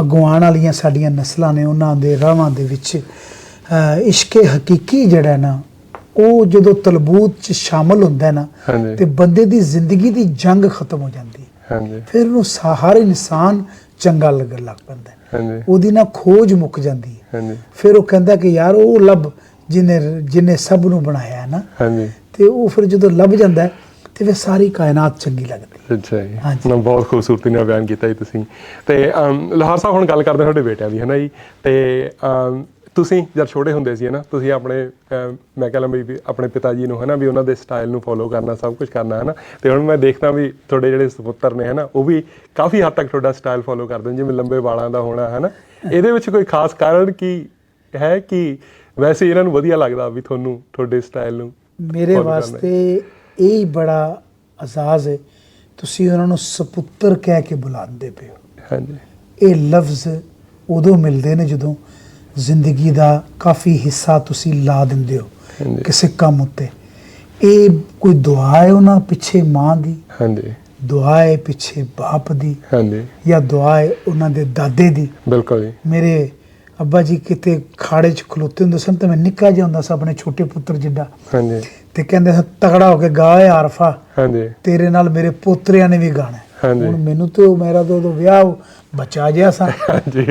B: ਅਗਵਾਨ ਵਾਲੀਆਂ ਸਾਡੀਆਂ ਨਸਲਾਂ ਨੇ ਉਹਨਾਂ ਦੇ ਰਾਹਾਂ ਦੇ ਵਿੱਚ ਇਸ਼ਕੇ ਹਕੀਕੀ ਜਿਹੜਾ ਨਾ ਉਹ ਜਦੋਂ ਤਲਬੂਤ ਚ ਸ਼ਾਮਲ ਹੁੰਦਾ ਹੈ ਨਾ। ਤੇ ਬੰਦੇ ਦੀ ਜ਼ਿੰਦਗੀ ਦੀ ਜੰਗ ਖਤਮ ਹੋ ਜਾਂਦੀ ਹੈ।
A: ਹਾਂਜੀ।
B: ਫਿਰ ਉਹਨੂੰ ਸਾ- ਹਰ ਇਨਸਾਨ ਚੰਗਾ ਲੱਗਣ ਲੱਗ ਪੈਂਦਾ ਉਹਦੀ ਨਾ ਖੋਜ ਮੁੱਕ ਜਾਂਦੀ ਹੈ।
A: ਹਾਂਜੀ।
B: ਫਿਰ ਉਹ ਕਹਿੰਦਾ ਕਿ ਯਾਰ ਉਹ ਲੱਭ ਜਿਹਨੇ ਜਿਹਨੇ ਸਭ ਨੂੰ ਬਣਾਇਆ ਨਾ।
A: ਹਾਂਜੀ।
B: ਤੇ ਉਹ ਫਿਰ ਜਦੋਂ ਲੱਭ ਜਾਂਦਾ ਹੈ ਤੇ ਫਿਰ ਸਾਰੀ ਕਾਇਨਾਤ ਚੰਗੀ ਲੱਗਦੀ ਹੈ।
A: ਅੱਛਾ ਜੀ।
B: ਹਾਂਜੀ।
A: ਨਾ ਬਹੁਤ ਖੂਬਸੂਰਤੀ ਨਾਲ ਬਿਆਨ ਕੀਤਾ ਜੀ ਤੁਸੀਂ। ਤੇ ਲਾਹੌਰ ਸਾਹਿਬ ਹੁਣ ਗੱਲ ਕਰਦੇ ਤੁਹਾਡੇ ਬੇਟਿਆਂ ਦੀ ਹੈ ਨਾ ਜੀ? ਤੇ ਤੁਸੀਂ ਜਦ ਛੋਟੇ ਹੁੰਦੇ ਸੀ ਹੈ ਨਾ ਤੁਸੀਂ ਆਪਣੇ ਮੈਂ ਕਹਿੰਦਾ ਵੀ ਵੀ ਆਪਣੇ ਪਿਤਾ ਜੀ ਨੂੰ ਹੈ ਨਾ ਵੀ ਉਹਨਾਂ ਦੇ ਸਟਾਈਲ ਨੂੰ ਫੋਲੋ ਕਰਨਾ ਸਭ ਕੁਝ ਕਰਨਾ ਹੈ ਨਾ। ਤੇ ਹੁਣ ਮੈਂ ਦੇਖਦਾ ਵੀ ਤੁਹਾਡੇ ਜਿਹੜੇ ਸੁਪੁੱਤਰ ਨੇ ਹੈ ਨਾ ਉਹ ਵੀ ਕਾਫੀ ਹੱਦ ਤੱਕ ਤੁਹਾਡਾ ਸਟਾਈਲ ਫੋਲੋ ਕਰਦੇ ਨੇ ਜਿਵੇਂ ਲੰਬੇ ਵਾਲਾਂ ਦਾ ਹੋਣਾ ਹੈ ਨਾ। ਇਹਦੇ ਵਿੱਚ ਕੋਈ ਖਾਸ ਕਾਰਨ ਕੀ ਹੈ ਕਿ ਵੈਸੇ ਇਹਨਾਂ ਨੂੰ ਵਧੀਆ ਲੱਗਦਾ ਵੀ ਤੁਹਾਨੂੰ ਤੁਹਾਡੇ ਸਟਾਈਲ ਨੂੰ
B: ਮੇਰੇ
A: follow ਕਰਨਾ? ਹੈ?
B: ਵਾਸਤੇ ਇਹ ਹੀ ਬੜਾ ਅਜ਼ਾਜ਼ ਹੈ ਤੁਸੀਂ ਉਹਨਾਂ ਨੂੰ ਸਪੁੱਤਰ ਕਹਿ ਕੇ ਬੁਲਾਉਂਦੇ ਪਏ ਹੋ।
A: ਹਾਂਜੀ।
B: ਇਹ ਲਫ਼ਜ਼ ਉਦੋਂ ਮਿਲਦੇ ਨੇ ਜਦੋਂ ਜ਼ਿੰਦਗੀ ਦਾ ਕਾਫੀ ਹਿੱਸਾ ਤੁਸੀਂ ਲਾ ਦਿੰਦੇ ਹੋ। ਕਿਸੇ ਕੰਮ ਉੱਤੇ। ਇਹ ਕੋਈ ਦੁਆ ਹੈ ਉਹਨਾਂ ਪਿੱਛੇ ਮਾਂ ਦੀ?
A: ਹਾਂਜੀ।
B: ਦੁਆ ਹੈ ਪਿੱਛੇ ਬਾਪ ਦੀ?
A: ਹਾਂਜੀ।
B: ਜਾਂ ਦੁਆ ਹੈ ਉਹਨਾਂ ਦੇ ਦਾਦੇ ਦੀ?
A: ਬਿਲਕੁਲ ਜੀ।
B: ਮੇਰੇ ਅੱਬਾ ਜੀ ਕਿਤੇ ਖਾੜੇ 'ਚ ਖਲੋਤੇ ਹੁੰਦੇ ਸਨ ਤੇ ਮੈਂ ਨਿੱਕਾ ਜਿਹਾ ਹੁੰਦਾ ਸੀ ਆਪਣੇ ਛੋਟੇ ਪੁੱਤਰ ਜਿੱਡਾ।
A: ਹਾਂਜੀ।
B: ਤੇ ਕਹਿੰਦੇ ਤਗੜਾ ਹੋ ਕੇ ਗਾ ਆਰਫਾ।
A: ਹਾਂਜੀ।
B: ਤੇਰੇ ਨਾਲ ਮੇਰੇ ਪੋਤਰਿਆਂ ਨੇ ਵੀ ਗਾਣਾ।
A: ਹਾਂਜੀ।
B: ਹੁਣ ਮੈਨੂੰ ਤੇ ਉਹ ਮੇਰਾ ਤਾਂ ਉਦੋਂ ਵਿਆਹ ਬੱਚਾ ਜਿਹਾ ਸਾਂ।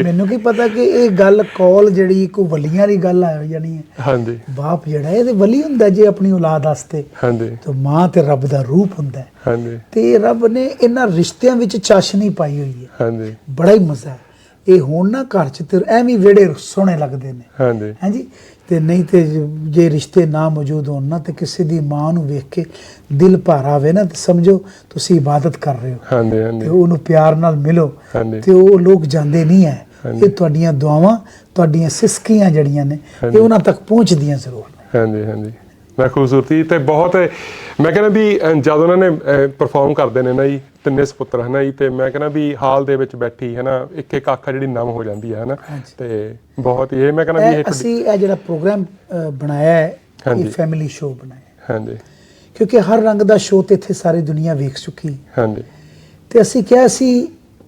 B: ਮੈਨੂੰ ਕੀ ਪਤਾ ਕਿ ਇਹ ਗੱਲ ਕੌਲ ਜਿਹੜੀ ਕੋਈ ਵਲੀਆਂ ਦੀ ਗੱਲ ਆ ਜਾਣੀ ਹੈ।
A: ਹਾਂਜੀ।
B: ਬਾਪ ਜਿਹੜਾ ਇਹ ਤੇ ਵਲੀ ਹੁੰਦਾ ਜੇ ਆਪਣੀ ਔਲਾਦ ਵਾਸਤੇ।
A: ਹਾਂਜੀ।
B: ਤੇ ਮਾਂ ਤੇ ਰੱਬ ਦਾ ਰੂਪ ਹੁੰਦਾ ਹੈ।
A: ਹਾਂਜੀ।
B: ਤੇ ਰੱਬ ਨੇ ਇਹਨਾਂ ਰਿਸ਼ਤਿਆਂ ਵਿੱਚ ਚਾਸ਼ਨੀ ਪਾਈ ਹੋਈ ਹੈ।
A: ਹਾਂਜੀ।
B: ਬੜਾ ਹੀ ਮਜ਼ਾ ਹੈ। ਇਹ ਹੁਣ ਨਾ ਘਰ ਚ ਤੇ ਐਵੇਂ ਹੀ ਵਿਹੜੇ ਸੋਹਣੇ ਲੱਗਦੇ ਨੇ।
A: ਹਾਂਜੀ।
B: ਹਾਂਜੀ। ਤੇ ਨਹੀਂ ਤੇ ਜ- ਰਿਸ਼ਤੇ ਨਾ ਮੌਜੂਦ ਹੋਣ ਨਾ ਤੇ ਕਿਸੇ ਦੀ ਮਾਂ ਨੂੰ ਵੇਖ ਕੇ ਦਿਲ ਭਰ ਆਵੇ ਨਾ ਤੇ ਸਮਝੋ ਤੁਸੀਂ ਇਬਾਦਤ ਕਰ ਰਹੇ ਹੋ
A: ਹਾਂਜੀ
B: ਤੇ
A: ਹਾਂਜੀ
B: ਉਹਨੂੰ ਪਿਆਰ ਨਾਲ ਮਿਲੋ। ਤੇ ਉਹ ਲੋਕ ਜਾਂਦੇ ਨਹੀਂ ਹੈ। ਇਹ ਤੁਹਾਡੀਆਂ ਦੁਆਵਾਂ ਤੁਹਾਡੀਆਂ ਸਿਸਕੀਆਂ ਜਿਹੜੀਆਂ ਨੇ। ਇਹ ਉਹਨਾਂ ਤੱਕ ਪਹੁੰਚਦੀਆਂ ਜ਼ਰੂਰ ਨੇ
A: ਹਾਂਜੀ ਹਾਂਜੀ ਮੈਂ ਖੂਬਸੂਰਤੀ ਤੇ ਬਹੁਤ ਮੈਂ ਕਹਿੰਦਾ ਵੀ ਜਦ ਉਹਨਾਂ ਨੇ ਪਰਫਾਰਮ ਕਰਦੇ ਨੇ ਨਾ ਜੀ ਤਿੰਨੇ ਸੁਪੁੱਤਰ ਹਨਾ ਜੀ ਤੇ ਮੈਂ ਕਹਿੰਦਾ ਵੀ ਹਾਲ ਦੇ ਵਿੱਚ ਬੈਠੀ ਹੈ ਨਾ ਇੱਕ ਇੱਕ ਅੱਖ ਜਿਹੜੀ ਨਮ ਹੋ ਜਾਂਦੀ ਹੈ ਹਨਾ। ਤੇ ਬਹੁਤ ਇਹ ਮੈਂ ਕਹਿੰਦਾ ਵੀ
B: ਅਸੀਂ ਇਹ ਜਿਹੜਾ ਪ੍ਰੋਗਰਾਮ ਬਣਾਇਆ ਹੈ। ਇਹ ਫੈਮਿਲੀ ਸ਼ੋਅ ਬਣਾਇਆ ਹੈ।
A: ਹਾਂਜੀ
B: ਕਿਉਂਕਿ ਹਰ ਰੰਗ ਦਾ ਸ਼ੋਅ ਤੇ ਇੱਥੇ ਸਾਰੀ ਦੁਨੀਆ ਵੇਖ ਚੁੱਕੀ।
A: ਹਾਂਜੀ
B: ਤੇ ਅਸੀਂ ਕਿਹਾ ਸੀ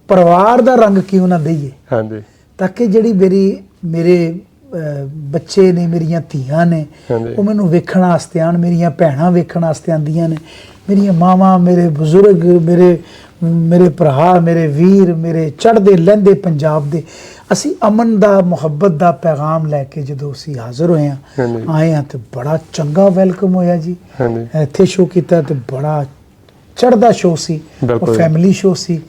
B: ਪਰਿਵਾਰ ਦਾ ਰੰਗ ਕਿਉਂ ਨਾ ਦਈਏ
A: ਹਾਂਜੀ
B: ਤਾਂ ਕਿ ਜਿਹੜੀ ਮੇਰੀ ਮੇਰੇ ਬੱਚੇ ਨੇ ਮੇਰੀਆਂ ਧੀਆਂ ਨੇ। ਉਹ ਮੈਨੂੰ ਵੇਖਣ ਵਾਸਤੇ ਆਣ ਮੇਰੀਆਂ ਭੈਣਾਂ ਵੇਖਣ ਵਾਸਤੇ ਆਂਦੀਆਂ ਨੇ ਮੇਰੀਆਂ ਮਾਵਾਂ ਮੇਰੇ ਬਜ਼ੁਰਗ ਮੇਰੇ ਮੇਰੇ ਭਰਾ ਮੇਰੇ ਵੀਰ ਮੇਰੇ ਚੜ੍ਹਦੇ ਲਹਿੰਦੇ ਪੰਜਾਬ ਦੇ ਅਸੀਂ ਅਮਨ ਦਾ ਮੁਹੱਬਤ ਦਾ ਪੈਗਾਮ ਲੈ ਕੇ ਜਦੋਂ ਅਸੀਂ ਹਾਜ਼ਰ ਹੋਏ
A: ਹਾਂਜੀ।
B: ਆਏ ਹਾਂ ਤੇ ਬੜਾ ਚੰਗਾ ਵੈਲਕਮ ਹੋਇਆ ਜੀ ਇੱਥੇ ਸ਼ੋਅ ਕੀਤਾ ਤੇ ਬੜਾ ਚੜ੍ਹਦਾ ਸ਼ੋਅ ਸੀ ਉਹ। ਫੈਮਿਲੀ ਸ਼ੋਅ ਸੀ।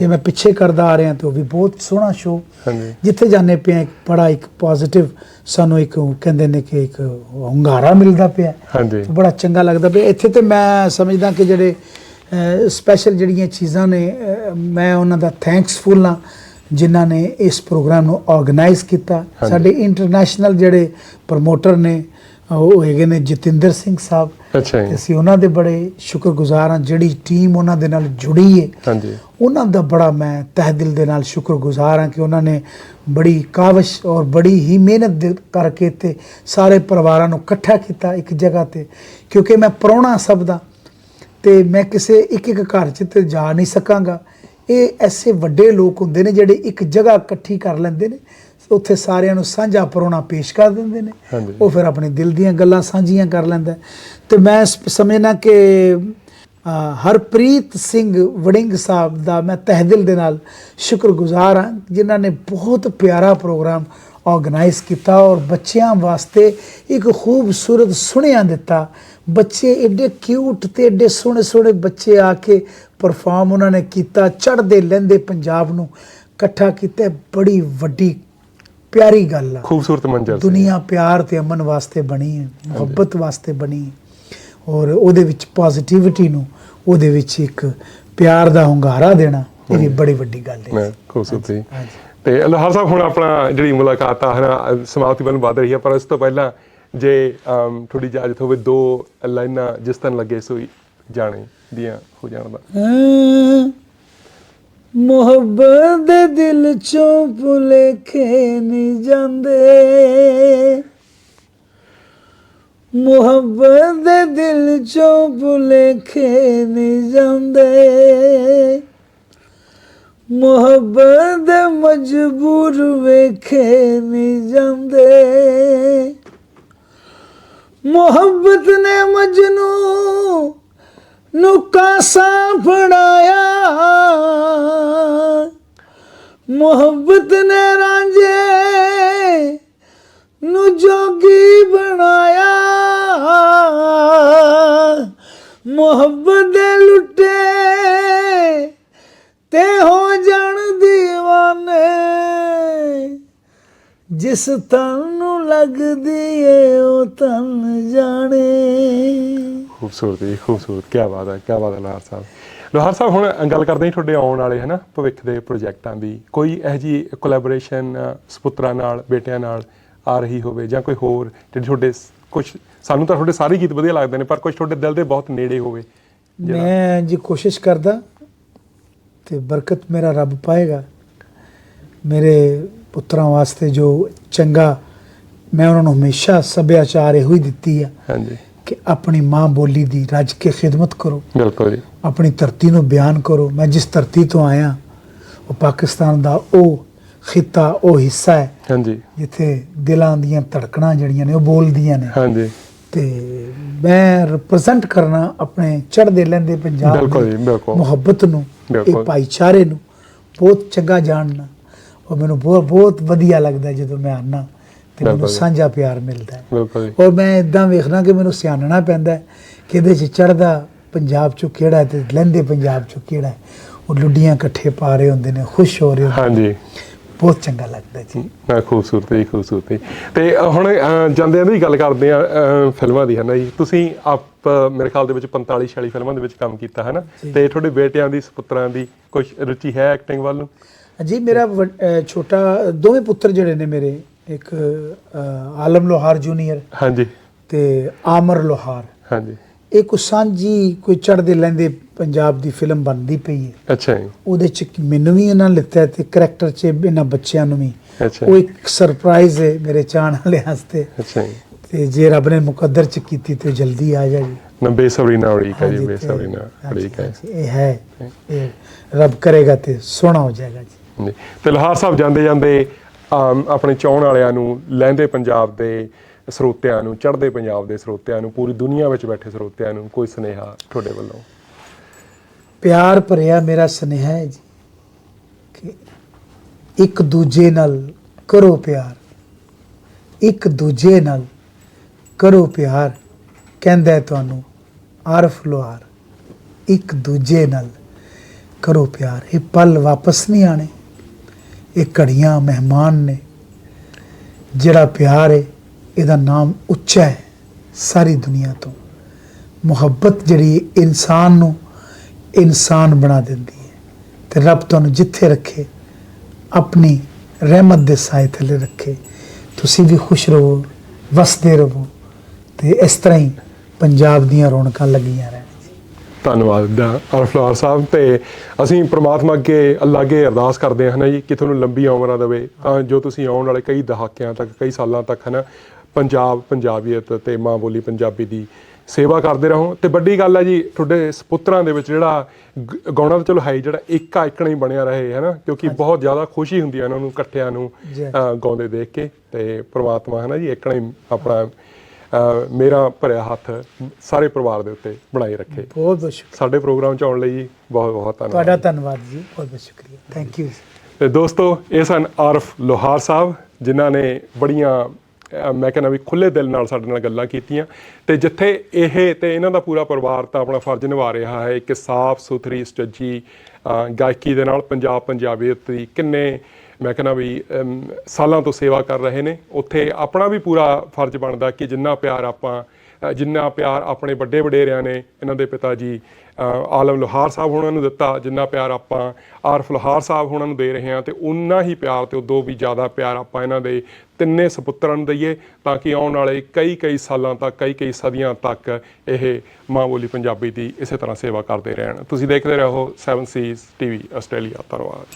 A: ਜੀ।
B: ਮੈਂ ਪਿੱਛੇ ਕਰਦਾ ਆ ਰਿਹਾ ਤੇ ਉਹ ਵੀ ਬਹੁਤ ਸੋਹਣਾ ਸ਼ੋਅ
A: ਹਾਂਜੀ।
B: ਜਿੱਥੇ ਪਏ ਹਾਂ, ਇੱਕ ਬੜਾ ਇੱਕ ਪੋਜ਼ਿਟਿਵ ਸਾਨੂੰ ਇੱਕ ਕਹਿੰਦੇ ਨੇ ਕਿ ਇੱਕ ਹੁੰਗਾਰਾ ਮਿਲਦਾ ਪਿਆ।
A: ਹਾਂਜੀ।
B: ਬੜਾ ਚੰਗਾ ਲੱਗਦਾ ਪਿਆ। ਇੱਥੇ ਤੇ ਮੈਂ ਸਮਝਦਾ ਕਿ ਜਿਹੜੇ ਸਪੈਸ਼ਲ ਜਿਹੜੀਆਂ ਚੀਜ਼ਾਂ ਨੇ ਮੈਂ ਉਹਨਾਂ ਦਾ ਥੈਂਕਸਫੁਲ ਹਾਂ ਜਿਨ੍ਹਾਂ ਨੇ ਇਸ ਪ੍ਰੋਗਰਾਮ ਨੂੰ ਆਰਗੇਨਾਈਜ਼ ਕੀਤਾ। ਸਾਡੇ ਇੰਟਰਨੈਸ਼ਨਲ ਜਿਹੜੇ ਪ੍ਰਮੋਟਰ ਨੇ ਉਹ ਹੈਗੇ ਨੇ ਜਤਿੰਦਰ ਸਿੰਘ ਸਾਹਿਬ।
A: ਅੱਛਾ ਜੀ।
B: ਅਸੀਂ ਉਹਨਾਂ ਦੇ ਬੜੇ ਸ਼ੁਕਰਗੁਜ਼ਾਰ ਹਾਂ ਜਿਹੜੀ ਟੀਮ ਉਹਨਾਂ ਦੇ ਨਾਲ ਜੁੜੀ ਹੈ
A: ਹਾਂਜੀ।
B: ਉਹਨਾਂ ਦਾ ਬੜਾ ਮੈਂ ਤਹਿ ਦਿਲ ਦੇ ਨਾਲ ਸ਼ੁਕਰਗੁਜ਼ਾਰ ਹਾਂ ਕਿ ਉਹਨਾਂ ਨੇ ਬੜੀ ਕਾਵਸ਼ ਔਰ ਬੜੀ ਹੀ ਮਿਹਨਤ ਕਰਕੇ ਤੇ ਸਾਰੇ ਪਰਿਵਾਰਾਂ ਨੂੰ ਇਕੱਠਾ ਕੀਤਾ ਇੱਕ ਜਗ੍ਹਾ ਤੇ। ਕਿਉਂਕਿ ਮੈਂ ਪ੍ਰਾਹੁਣਾ ਸਭ ਦਾ ਤੇ ਮੈਂ ਕਿਸੇ ਇੱਕ ਇੱਕ ਘਰ 'ਚ ਤੇ ਜਾ ਨਹੀਂ ਸਕਾਂਗਾ। ਇਹ ਐਸੇ ਵੱਡੇ ਲੋਕ ਹੁੰਦੇ ਨੇ ਜਿਹੜੇ ਇੱਕ ਜਗ੍ਹਾ ਇਕੱਠੀ ਕਰ ਲੈਂਦੇ ਨੇ। ਉੱਥੇ ਸਾਰਿਆਂ ਨੂੰ ਸਾਂਝਾ ਪ੍ਰਾਹੁਣਾ ਪੇਸ਼ ਕਰ ਦਿੰਦੇ ਨੇ। ਉਹ ਫਿਰ ਆਪਣੇ ਦਿਲ ਦੀਆਂ ਗੱਲਾਂ ਸਾਂਝੀਆਂ ਕਰ ਲੈਂਦਾ। ਤੇ ਮੈਂ ਸਮਝਣਾ ਕਿ ਹਰਪ੍ਰੀਤ ਸਿੰਘ ਵੜਿੰਗ ਸਾਹਿਬ ਦਾ ਮੈਂ ਤਹਿ ਦਿਲ ਦੇ ਨਾਲ ਸ਼ੁਕਰਗੁਜ਼ਾਰ ਹਾਂ ਜਿਨ੍ਹਾਂ ਨੇ ਬਹੁਤ ਪਿਆਰਾ ਪ੍ਰੋਗਰਾਮ ਆਰਗੇਨਾਈਜ਼ ਕੀਤਾ ਔਰ ਬੱਚਿਆਂ ਵਾਸਤੇ ਇੱਕ ਖੂਬਸੂਰਤ ਸੁਣਿਆ ਦਿੱਤਾ ਬੱਚੇ ਏਡੇ ਕਿਊਟ ਤੇ ਏਡੇ ਸੋਹਣੇ ਸੋਹਣੇ ਬੱਚੇ ਆ ਕੇ ਪਰਫਾਰਮ ਉਹਨਾਂ ਨੇ ਕੀਤਾ ਚੜ੍ਹਦੇ ਲਹਿੰਦੇ ਪੰਜਾਬ ਨੂੰ ਇਕੱਠਾ ਕੀਤਾ ਬੜੀ ਵੱਡੀ ਪਿਆਰੀ ਗੱਲ ਆ।
A: ਖੂਬਸੂਰਤ ਮੰਜ਼ਰ ਸੀ।
B: ਦੁਨੀਆ ਪਿਆਰ ਤੇ ਅਮਨ ਵਾਸਤੇ ਬਣੀ ਹੈ ਮੁਹੱਬਤ ਵਾਸਤੇ ਬਣੀ ਹੈ। ਔਰ ਉਹਦੇ ਵਿੱਚ ਪੋਜ਼ਿਟਿਵਿਟੀ ਨੂੰ ਉਹਦੇ ਵਿੱਚ ਇੱਕ ਪਿਆਰ ਦਾ ਹੁੰਗਾਰਾ ਦੇਣਾ ਇਹ ਵੀ ਬੜੀ ਵੱਡੀ ਗੱਲ ਹੈ।
A: ਖੂਬਸੂਰਤੀ
B: ਹਾਂਜੀ।
A: ਤੇ ਲਾਹੌਰ ਸਾਹਿਬ ਹੁਣ ਆਪਣਾ ਜਿਹੜੀ ਮੁਲਾਕਾਤ ਆ ਹਨਾ ਸਮਾਪਤੀ ਵੱਲ ਵਧ ਰਹੀ ਹੈ ਪਰ ਇਸ ਤੋਂ ਪਹਿਲਾਂ ਜੇ ਥੋੜੀ ਇਜਾਜ਼ਤ ਹੋਵੇ ਦੋ ਲਾਈਨਾਂ ਜਿਸ ਤਨ ਲੱਗੇ ਸੋਈ ਜਾਣੇ ਦੀਆਂ ਹੋ ਜਾਣ ਦਾ।
B: ਮੁਹੱਬਤ ਦੇ ਦਿਲ ਚੋਂ ਭੁਲੇਖੇ ਨਹੀਂ ਜਾਂਦੇ। ਮੁਹੱਬਤ ਦੇ ਦਿਲ ਚੋਂ ਭੁਲੇਖੇ ਨਹੀਂ ਜਾਂਦੇ। ਮੁਹੱਬਤ ਦੇ ਮਜਬੂਰ ਵੇਖੇ ਨਹੀਂ ਜਾਂਦੇ। ਮੁਹੱਬਤ ਨੇ ਮਜਨੂ ਨੂੰ ਕਾਸਾ ਫੜਾਇਆ। ਮੁਹੱਬਤ ਨੇ ਰਾਂਝੇ ਨੂੰ ਜੋਗੀ ਬਣਾਇਆ। ਮੁਹੱਬਤ ਦੇ ਲੁੱਟੇ ਤੇ ਹੋ ਜਾਣ دیਵਾਨੇ ਜਿਸ ਤਨ ਨੂੰ ਲੱਗਦੀ ਏ, ਉਹ ਤਨ ਜਾਣੇ।
A: ਖੂਬਸੂਰਤ ਜੀ ਖੂਬਸੂਰਤ। ਕੀ ਬਾਤ ਹੈ ਕੀ ਬਾਤ ਹੈ ਲੋਹਾਰ ਸਾਹਿਬ। ਲੋਹਾਰ ਸਾਹਿਬ ਹੁਣ ਗੱਲ ਕਰਦੇ ਹਾਂ ਤੁਹਾਡੇ ਆਉਣ ਵਾਲੇ ਹਨਾ ਭਵਿੱਖ ਦੇ ਪ੍ਰੋਜੈਕਟਾਂ ਦੀ। ਕੋਈ ਇਹੋ ਜੀ ਕੋਲੈਬੋਰੇਸ਼ਨ ਸੁਪੁੱਤਰਾਂ ਨਾਲ ਬੇਟਿਆਂ ਨਾਲ ਆ ਰਹੀ ਹੋਵੇ ਜਾਂ ਕੋਈ ਹੋਰ ਜਿਹੜੀ ਤੁਹਾਡੇ ਕੁਝ ਸਾਨੂੰ ਤਾਂ ਤੁਹਾਡੇ ਸਾਰੇ ਗੀਤ ਵਧੀਆ ਲੱਗਦੇ ਨੇ ਪਰ ਕੁਝ ਤੁਹਾਡੇ ਦਿਲ ਦੇ ਬਹੁਤ ਨੇੜੇ ਹੋਵੇ
B: ਮੈਂ ਜੀ ਕੋਸ਼ਿਸ਼ ਕਰਦਾ ਤੇ ਬਰਕਤ ਮੇਰਾ ਰੱਬ ਪਾਏਗਾ। ਮੇਰੇ ਪੁੱਤਰਾਂ ਵਾਸਤੇ ਜੋ ਚੰਗਾ ਮੈਂ ਉਹਨਾਂ ਨੂੰ ਹਮੇਸ਼ਾ ਸੱਭਿਆਚਾਰ ਇਹੋ ਹੀ ਦਿੱਤੀ ਆ।
A: ਹਾਂਜੀ।
B: ਕਿ ਆਪਣੀ ਮਾਂ ਬੋਲੀ ਦੀ ਰੱਜ ਕੇ ਖਿਦਮਤ ਕਰੋ।
A: ਬਿਲਕੁਲ ਜੀ।
B: ਆਪਣੀ ਧਰਤੀ ਨੂੰ ਬਿਆਨ ਕਰੋ। ਮੈਂ ਜਿਸ ਧਰਤੀ ਤੋਂ ਆਇਆ ਉਹ ਪਾਕਿਸਤਾਨ ਦਾ ਉਹ ਖਿੱਤਾ ਉਹ ਹਿੱਸਾ ਹੈ।
A: ਹਾਂਜੀ।
B: ਜਿੱਥੇ ਦਿਲਾਂ ਦੀਆਂ ਧੜਕਣਾਂ ਜਿਹੜੀਆਂ ਨੇ ਉਹ ਬੋਲਦੀਆਂ ਨੇ।
A: ਹਾਂਜੀ।
B: ਤੇ ਮੈਂ ਰਿਪਰੈਜ਼ੈਂਟ ਕਰਨਾ ਆਪਣੇ ਚੜ੍ਹਦੇ ਲੈਂਦੇ ਪੰਜਾਬ
A: ਬਿਲਕੁਲ ਜੀ, ਬਿਲਕੁਲ।
B: ਮੁਹੱਬਤ ਨੂੰ। ਇਹ ਭਾਈਚਾਰੇ ਨੂੰ ਬਹੁਤ ਚੰਗਾ ਜਾਣਨਾ। ਉਹ ਮੈਨੂੰ ਬਹੁਤ ਬਹੁਤ ਵਧੀਆ ਲੱਗਦਾ ਜਦੋਂ ਮੈਂ ਆਨਾ ਤੇ ਮੈਨੂੰ। ਸਾਂਝਾ ਪਿਆਰ ਮਿਲਦਾ ਹੈ।
A: ਬਿਲਕੁਲ
B: ਔਰ ਮੈਂ ਇਦਾਂ ਵੇਖਣਾ ਕਿ ਮੈਨੂੰ ਸਿਆਣਨਾ ਪੈਂਦਾ ਹੈ ਕਿ ਇਹਦੇ 'ਚ ਚੜ੍ਹਦਾ ਪੰਜਾਬ 'ਚੋਂ ਕਿਹੜਾ ਹੈ ਤੇ ਲਹਿੰਦੇ ਪੰਜਾਬ 'ਚੋਂ ਕਿਹੜਾ ਹੈ। ਉਹ ਲੁੱਡੀਆਂ ਇਕੱਠੇ ਪਾ ਰਹੇ ਹੁੰਦੇ ਨੇ ਖੁਸ਼ ਹੋ ਰਹੇ ਹੁੰਦੇ
A: ਹਾਂਜੀ।
B: ਬਹੁਤ ਚੰਗਾ ਲੱਗਦਾ ਜੀ।
A: ਨਾ ਖੂਬਸੂਰਤੀ ਖੂਬਸੂਰਤੀ ਤੇ ਅ, ਹੁਣ ਜਾਂਦਿਆਂ ਦੀ ਗੱਲ ਕਰਦੇ ਆ ਫਿਲਮਾਂ ਦੀ ਹੈ ਨਾ ਜੀ। ਤੁਸੀਂ ਆਪ ਮੇਰੇ ਖਿਆਲ ਦੇ ਵਿੱਚ 45 46 ਫਿਲਮਾਂ ਦੇ ਵਿੱਚ ਕੰਮ ਕੀਤਾ ਹੈ ਨਾ ਤੇ ਤੁਹਾਡੇ ਬੇਟਿਆਂ ਦੀ ਸੁਪੁੱਤਰਾਂ ਦੀ ਕੁਝ ਰੁਚੀ ਹੈ ਐਕਟਿੰਗ ਵੱਲ ਨੂੰ?
B: ਜੀ ਮੇਰਾ ਛੋਟਾ ਦੋਵੇਂ ਪੁੱਤਰ ਜਿਹੜੇ ਨੇ ਮੇਰੇ ਇੱਕ ਆਲਮ ਲੋਹਾਰ ਜੂਨੀਅਰ
A: ਹਾਂਜੀ।
B: ਤੇ ਆਮਰ ਲੋਹਾਰ।
A: ਹਾਂਜੀ।
B: ਇਹ ਕੋਈ ਸਾਂਝੀ ਕੋਈ ਚੜ੍ਹਦੇ ਲੈਂਦੇ ਪੰਜਾਬ ਦੀ ਫਿਲਮ ਬਣਦੀ ਪਈ ਹੈ।
A: ਅੱਛਾ ਜੀ।
B: ਉਹਦੇ ਚ ਮੈਨੂੰ ਵੀ ਇਹਨਾਂ ਲਿੱਤਾ ਤੇ ਕਰੈਕਟਰ ਚ ਇਹਨਾਂ ਬੱਚਿਆਂ ਨੂੰ ਵੀ।
A: ਅੱਛਾ
B: ਉਹ ਇੱਕ ਸਰਪ੍ਰਾਈਜ਼ ਹੈ ਮੇਰੇ ਚਾਹਣ ਵਾਲੇ ਵਾਸਤੇ।
A: ਅੱਛਾ ਜੀ।
B: ਤੇ ਜੇ ਰੱਬ ਨੇ ਮੁਕੱਦਰ ਚ ਕੀਤੀ ਤੇ ਜਲਦੀ ਆ ਜਾਏਗੀ
A: ਨਾ ਬੇਸਬਰੀ ਨਾਲ ਉਡੀਕ ਹੈ ਜੀ ਬੇਸਬਰੀ ਨਾਲ ਉਡੀਕ ਹੈ।
B: ਇਹ ਹੈ ਇਹ ਰੱਬ ਕਰੇਗਾ ਤੇ ਸੋਹਣਾ ਹੋ ਜਾਏਗਾ ਜੀ।
A: ਜੀ ਤੇ ਲੋਹਾਰ ਸਾਹਿਬ ਜਾਂਦੇ ਜਾਂਦੇ ਆਮ ਆਪਣੇ ਚਾਹਣ ਵਾਲਿਆਂ ਨੂੰ ਲਹਿੰਦੇ ਪੰਜਾਬ ਦੇ ਸਰੋਤਿਆਂ ਨੂੰ, ਚੜ੍ਹਦੇ ਪੰਜਾਬ ਦੇ ਸਰੋਤਿਆਂ ਨੂੰ, ਪੂਰੀ ਦੁਨੀਆ ਵਿੱਚ ਬੈਠੇ ਸਰੋਤਿਆਂ ਨੂੰ ਕੋਈ ਸੁਨੇਹਾ ਤੁਹਾਡੇ ਵੱਲੋਂ?
B: ਪਿਆਰ ਭਰਿਆ ਮੇਰਾ ਸੁਨੇਹਾ ਹੈ ਜੀ ਕਿ ਇੱਕ ਦੂਜੇ ਨਾਲ ਕਰੋ ਪਿਆਰ। ਇੱਕ ਦੂਜੇ ਨਾਲ ਕਰੋ ਪਿਆਰ, ਕਹਿੰਦਾ ਹੈ ਤੁਹਾਨੂੰ ਆਰਫ ਲੋਹਾਰ। ਇੱਕ ਦੂਜੇ ਨਾਲ ਕਰੋ ਪਿਆਰ। ਇਹ ਪਲ ਵਾਪਸ ਨਹੀਂ ਆਣੇ ਇਹ ਘੜੀਆਂ, ਮਹਿਮਾਨ ਨੇ। ਜਿਹੜਾ ਪਿਆਰ ਹੈ ਇਹਦਾ ਨਾਮ ਉੱਚਾ ਹੈ ਸਾਰੀ ਦੁਨੀਆ ਤੋਂ। ਮੁਹੱਬਤ ਜਿਹੜੀ ਇਨਸਾਨ ਨੂੰ ਇਨਸਾਨ ਬਣਾ ਦਿੰਦੀ ਹੈ ਤੇ ਰੱਬ ਤੁਹਾਨੂੰ ਜਿੱਥੇ ਰੱਖੇ, ਆਪਣੀ ਰਹਿਮਤ ਦੇ ਸਾਏ ਥੱਲੇ ਰੱਖੇ। ਤੁਸੀਂ ਵੀ ਖੁਸ਼ ਰਹੋ, ਵਸਦੇ ਰਹੋ। ਤੇ ਇਸ ਤਰ੍ਹਾਂ ਹੀ ਪੰਜਾਬ ਦੀਆਂ ਰੌਣਕਾਂ ਲੱਗੀਆਂ ਰਹਿਣ।
A: ਧੰਨਵਾਦ ਦਾ ਅਰਫਲਾਰ ਸਾਹਿਬ ਤੇ ਅਸੀਂ ਪ੍ਰਮਾਤਮਾ ਅੱਗੇ ਅੱਲਾ ਅੱਗੇ ਅਰਦਾਸ ਕਰਦੇ ਹਾਂ ਨਾ ਜੀ ਕਿ ਤੁਹਾਨੂੰ ਲੰਬੀ ਉਮਰਾਂ ਦੇਵੇ। ਤਾਂ ਜੋ ਤੁਸੀਂ ਆਉਣ ਵਾਲੇ ਕਈ ਦਹਾਕਿਆਂ ਤੱਕ ਕਈ ਸਾਲਾਂ ਤੱਕ ਹੈ ਨਾ ਪੰਜਾਬ ਪੰਜਾਬੀਅਤ ਤੇ ਮਾਂ ਬੋਲੀ ਪੰਜਾਬੀ ਦੀ ਸੇਵਾ ਕਰਦੇ ਰਹੋ। ਤੇ ਵੱਡੀ ਗੱਲ ਹੈ ਜੀ ਤੁਹਾਡੇ ਸੁਪੁੱਤਰਾਂ ਦੇ ਵਿੱਚ ਜਿਹੜਾ ਗਾਉਣਾ ਤਾਂ ਚਲੋ ਹੈ ਜਿਹੜਾ ਇੱਕਾ ਇੱਕਣਾ ਹੀ ਬਣਿਆ ਰਹੇ ਹੈ ਨਾ ਕਿਉਂਕਿ ਬਹੁਤ ਜ਼ਿਆਦਾ ਖੁਸ਼ੀ ਹੁੰਦੀ ਹੈ ਉਹਨਾਂ ਨੂੰ ਇਕੱਠਿਆਂ ਨੂੰ ਗਾਉਂਦੇ ਦੇਖ ਕੇ। ਤੇ ਪ੍ਰਮਾਤਮਾ ਹੈ ਨਾ ਜੀ ਇੱਕਣਾ ਹੀ ਆਪਣਾ ਮੇਰਾ ਭਰਿਆ ਹੱਥ ਸਾਰੇ ਪਰਿਵਾਰ ਦੇ ਉੱਤੇ ਬਣਾਈ ਰੱਖੇ।
B: ਬਹੁਤ ਬਹੁਤ ਸ਼ੁਕਰੀਆ।
A: ਸਾਡੇ ਪ੍ਰੋਗਰਾਮ ਚ ਆਉਣ ਲਈ ਬਹੁਤ ਬਹੁਤ ਧੰਨਵਾਦ।
B: ਤੁਹਾਡਾ ਧੰਨਵਾਦ ਜੀ ਬਹੁਤ ਬਹੁਤ ਸ਼ੁਕਰੀਆ। ਥੈਂਕ ਯੂ
A: ਤੇ ਦੋਸਤੋ ਇਹ ਸਨ ਆਰਫ ਲੋਹਾਰ ਸਾਹਿਬ ਜਿਨ੍ਹਾਂ ਨੇ ਬੜੀਆਂ ਮੈਂ ਕਹਿੰਦਾ ਵੀ ਖੁੱਲੇ ਦਿਲ ਨਾਲ ਸਾਡੇ ਨਾਲ ਗੱਲਾਂ ਕੀਤੀਆਂ। ਤੇ ਜਿੱਥੇ ਇਹ ਤੇ ਇਹਨਾਂ ਦਾ ਪੂਰਾ ਪਰਿਵਾਰ ਤਾਂ ਆਪਣਾ ਫਰਜ਼ ਨਿਭਾ ਰਿਹਾ ਹੈ ਕਿ ਸਾਫ਼ ਸੁਥਰੀ ਅਹ, ਗਾਇਕੀ ਦੇ ਨਾਲ ਪੰਜਾਬ ਪੰਜਾਬੀਅਤ ਦੀ ਕਿੰਨੇ ਮੈਂ ਕਹਿੰਦਾ ਵੀ ਸਾਲਾਂ ਤੋਂ ਸੇਵਾ ਕਰ ਰਹੇ ਨੇ। ਉੱਥੇ ਆਪਣਾ ਵੀ ਪੂਰਾ ਫਰਜ਼ ਬਣਦਾ ਕਿ ਜਿੰਨਾ ਪਿਆਰ ਆਪਾਂ ਜਿੰਨਾ ਪਿਆਰ ਆਪਣੇ ਵੱਡੇ ਵਡੇਰਿਆਂ ਨੇ, ਇਹਨਾਂ ਦੇ ਪਿਤਾ ਜੀ ਆਲਮ ਲੋਹਾਰ ਸਾਹਿਬ ਉਹਨਾਂ ਨੂੰ ਦਿੱਤਾ, ਜਿੰਨਾ ਪਿਆਰ ਆਪਾਂ ਆਰਫ ਲੋਹਾਰ ਸਾਹਿਬ ਉਹਨਾਂ ਨੂੰ ਦੇ ਰਹੇ ਹਾਂ, ਤੇ ਉਨਾ ਹੀ ਪਿਆਰ ਤੇ ਉਦੋਂ ਵੀ ਜ਼ਿਆਦਾ ਪਿਆਰ ਆਪਾਂ ਇਹਨਾਂ ਦੇ ਤਿੰਨੇ ਸਪੁੱਤਰਾਂ ਨੂੰ ਦਈਏ, ਤਾਂ ਕਿ ਆਉਣ ਵਾਲੇ ਕਈ ਕਈ ਸਾਲਾਂ ਤੱਕ ਕਈ ਕਈ ਸਦੀਆਂ ਤੱਕ ਇਹ ਮਾਂ ਬੋਲੀ ਪੰਜਾਬੀ ਦੀ ਇਸੇ ਤਰ੍ਹਾਂ ਸੇਵਾ ਕਰਦੇ ਰਹਿਣ। ਤੁਸੀਂ ਦੇਖਦੇ ਰਹੋ 7 ਸੀਜ਼ ਟੀਵੀ ਆਸਟ੍ਰੇਲੀਆ, ਧੰਨਵਾਦ।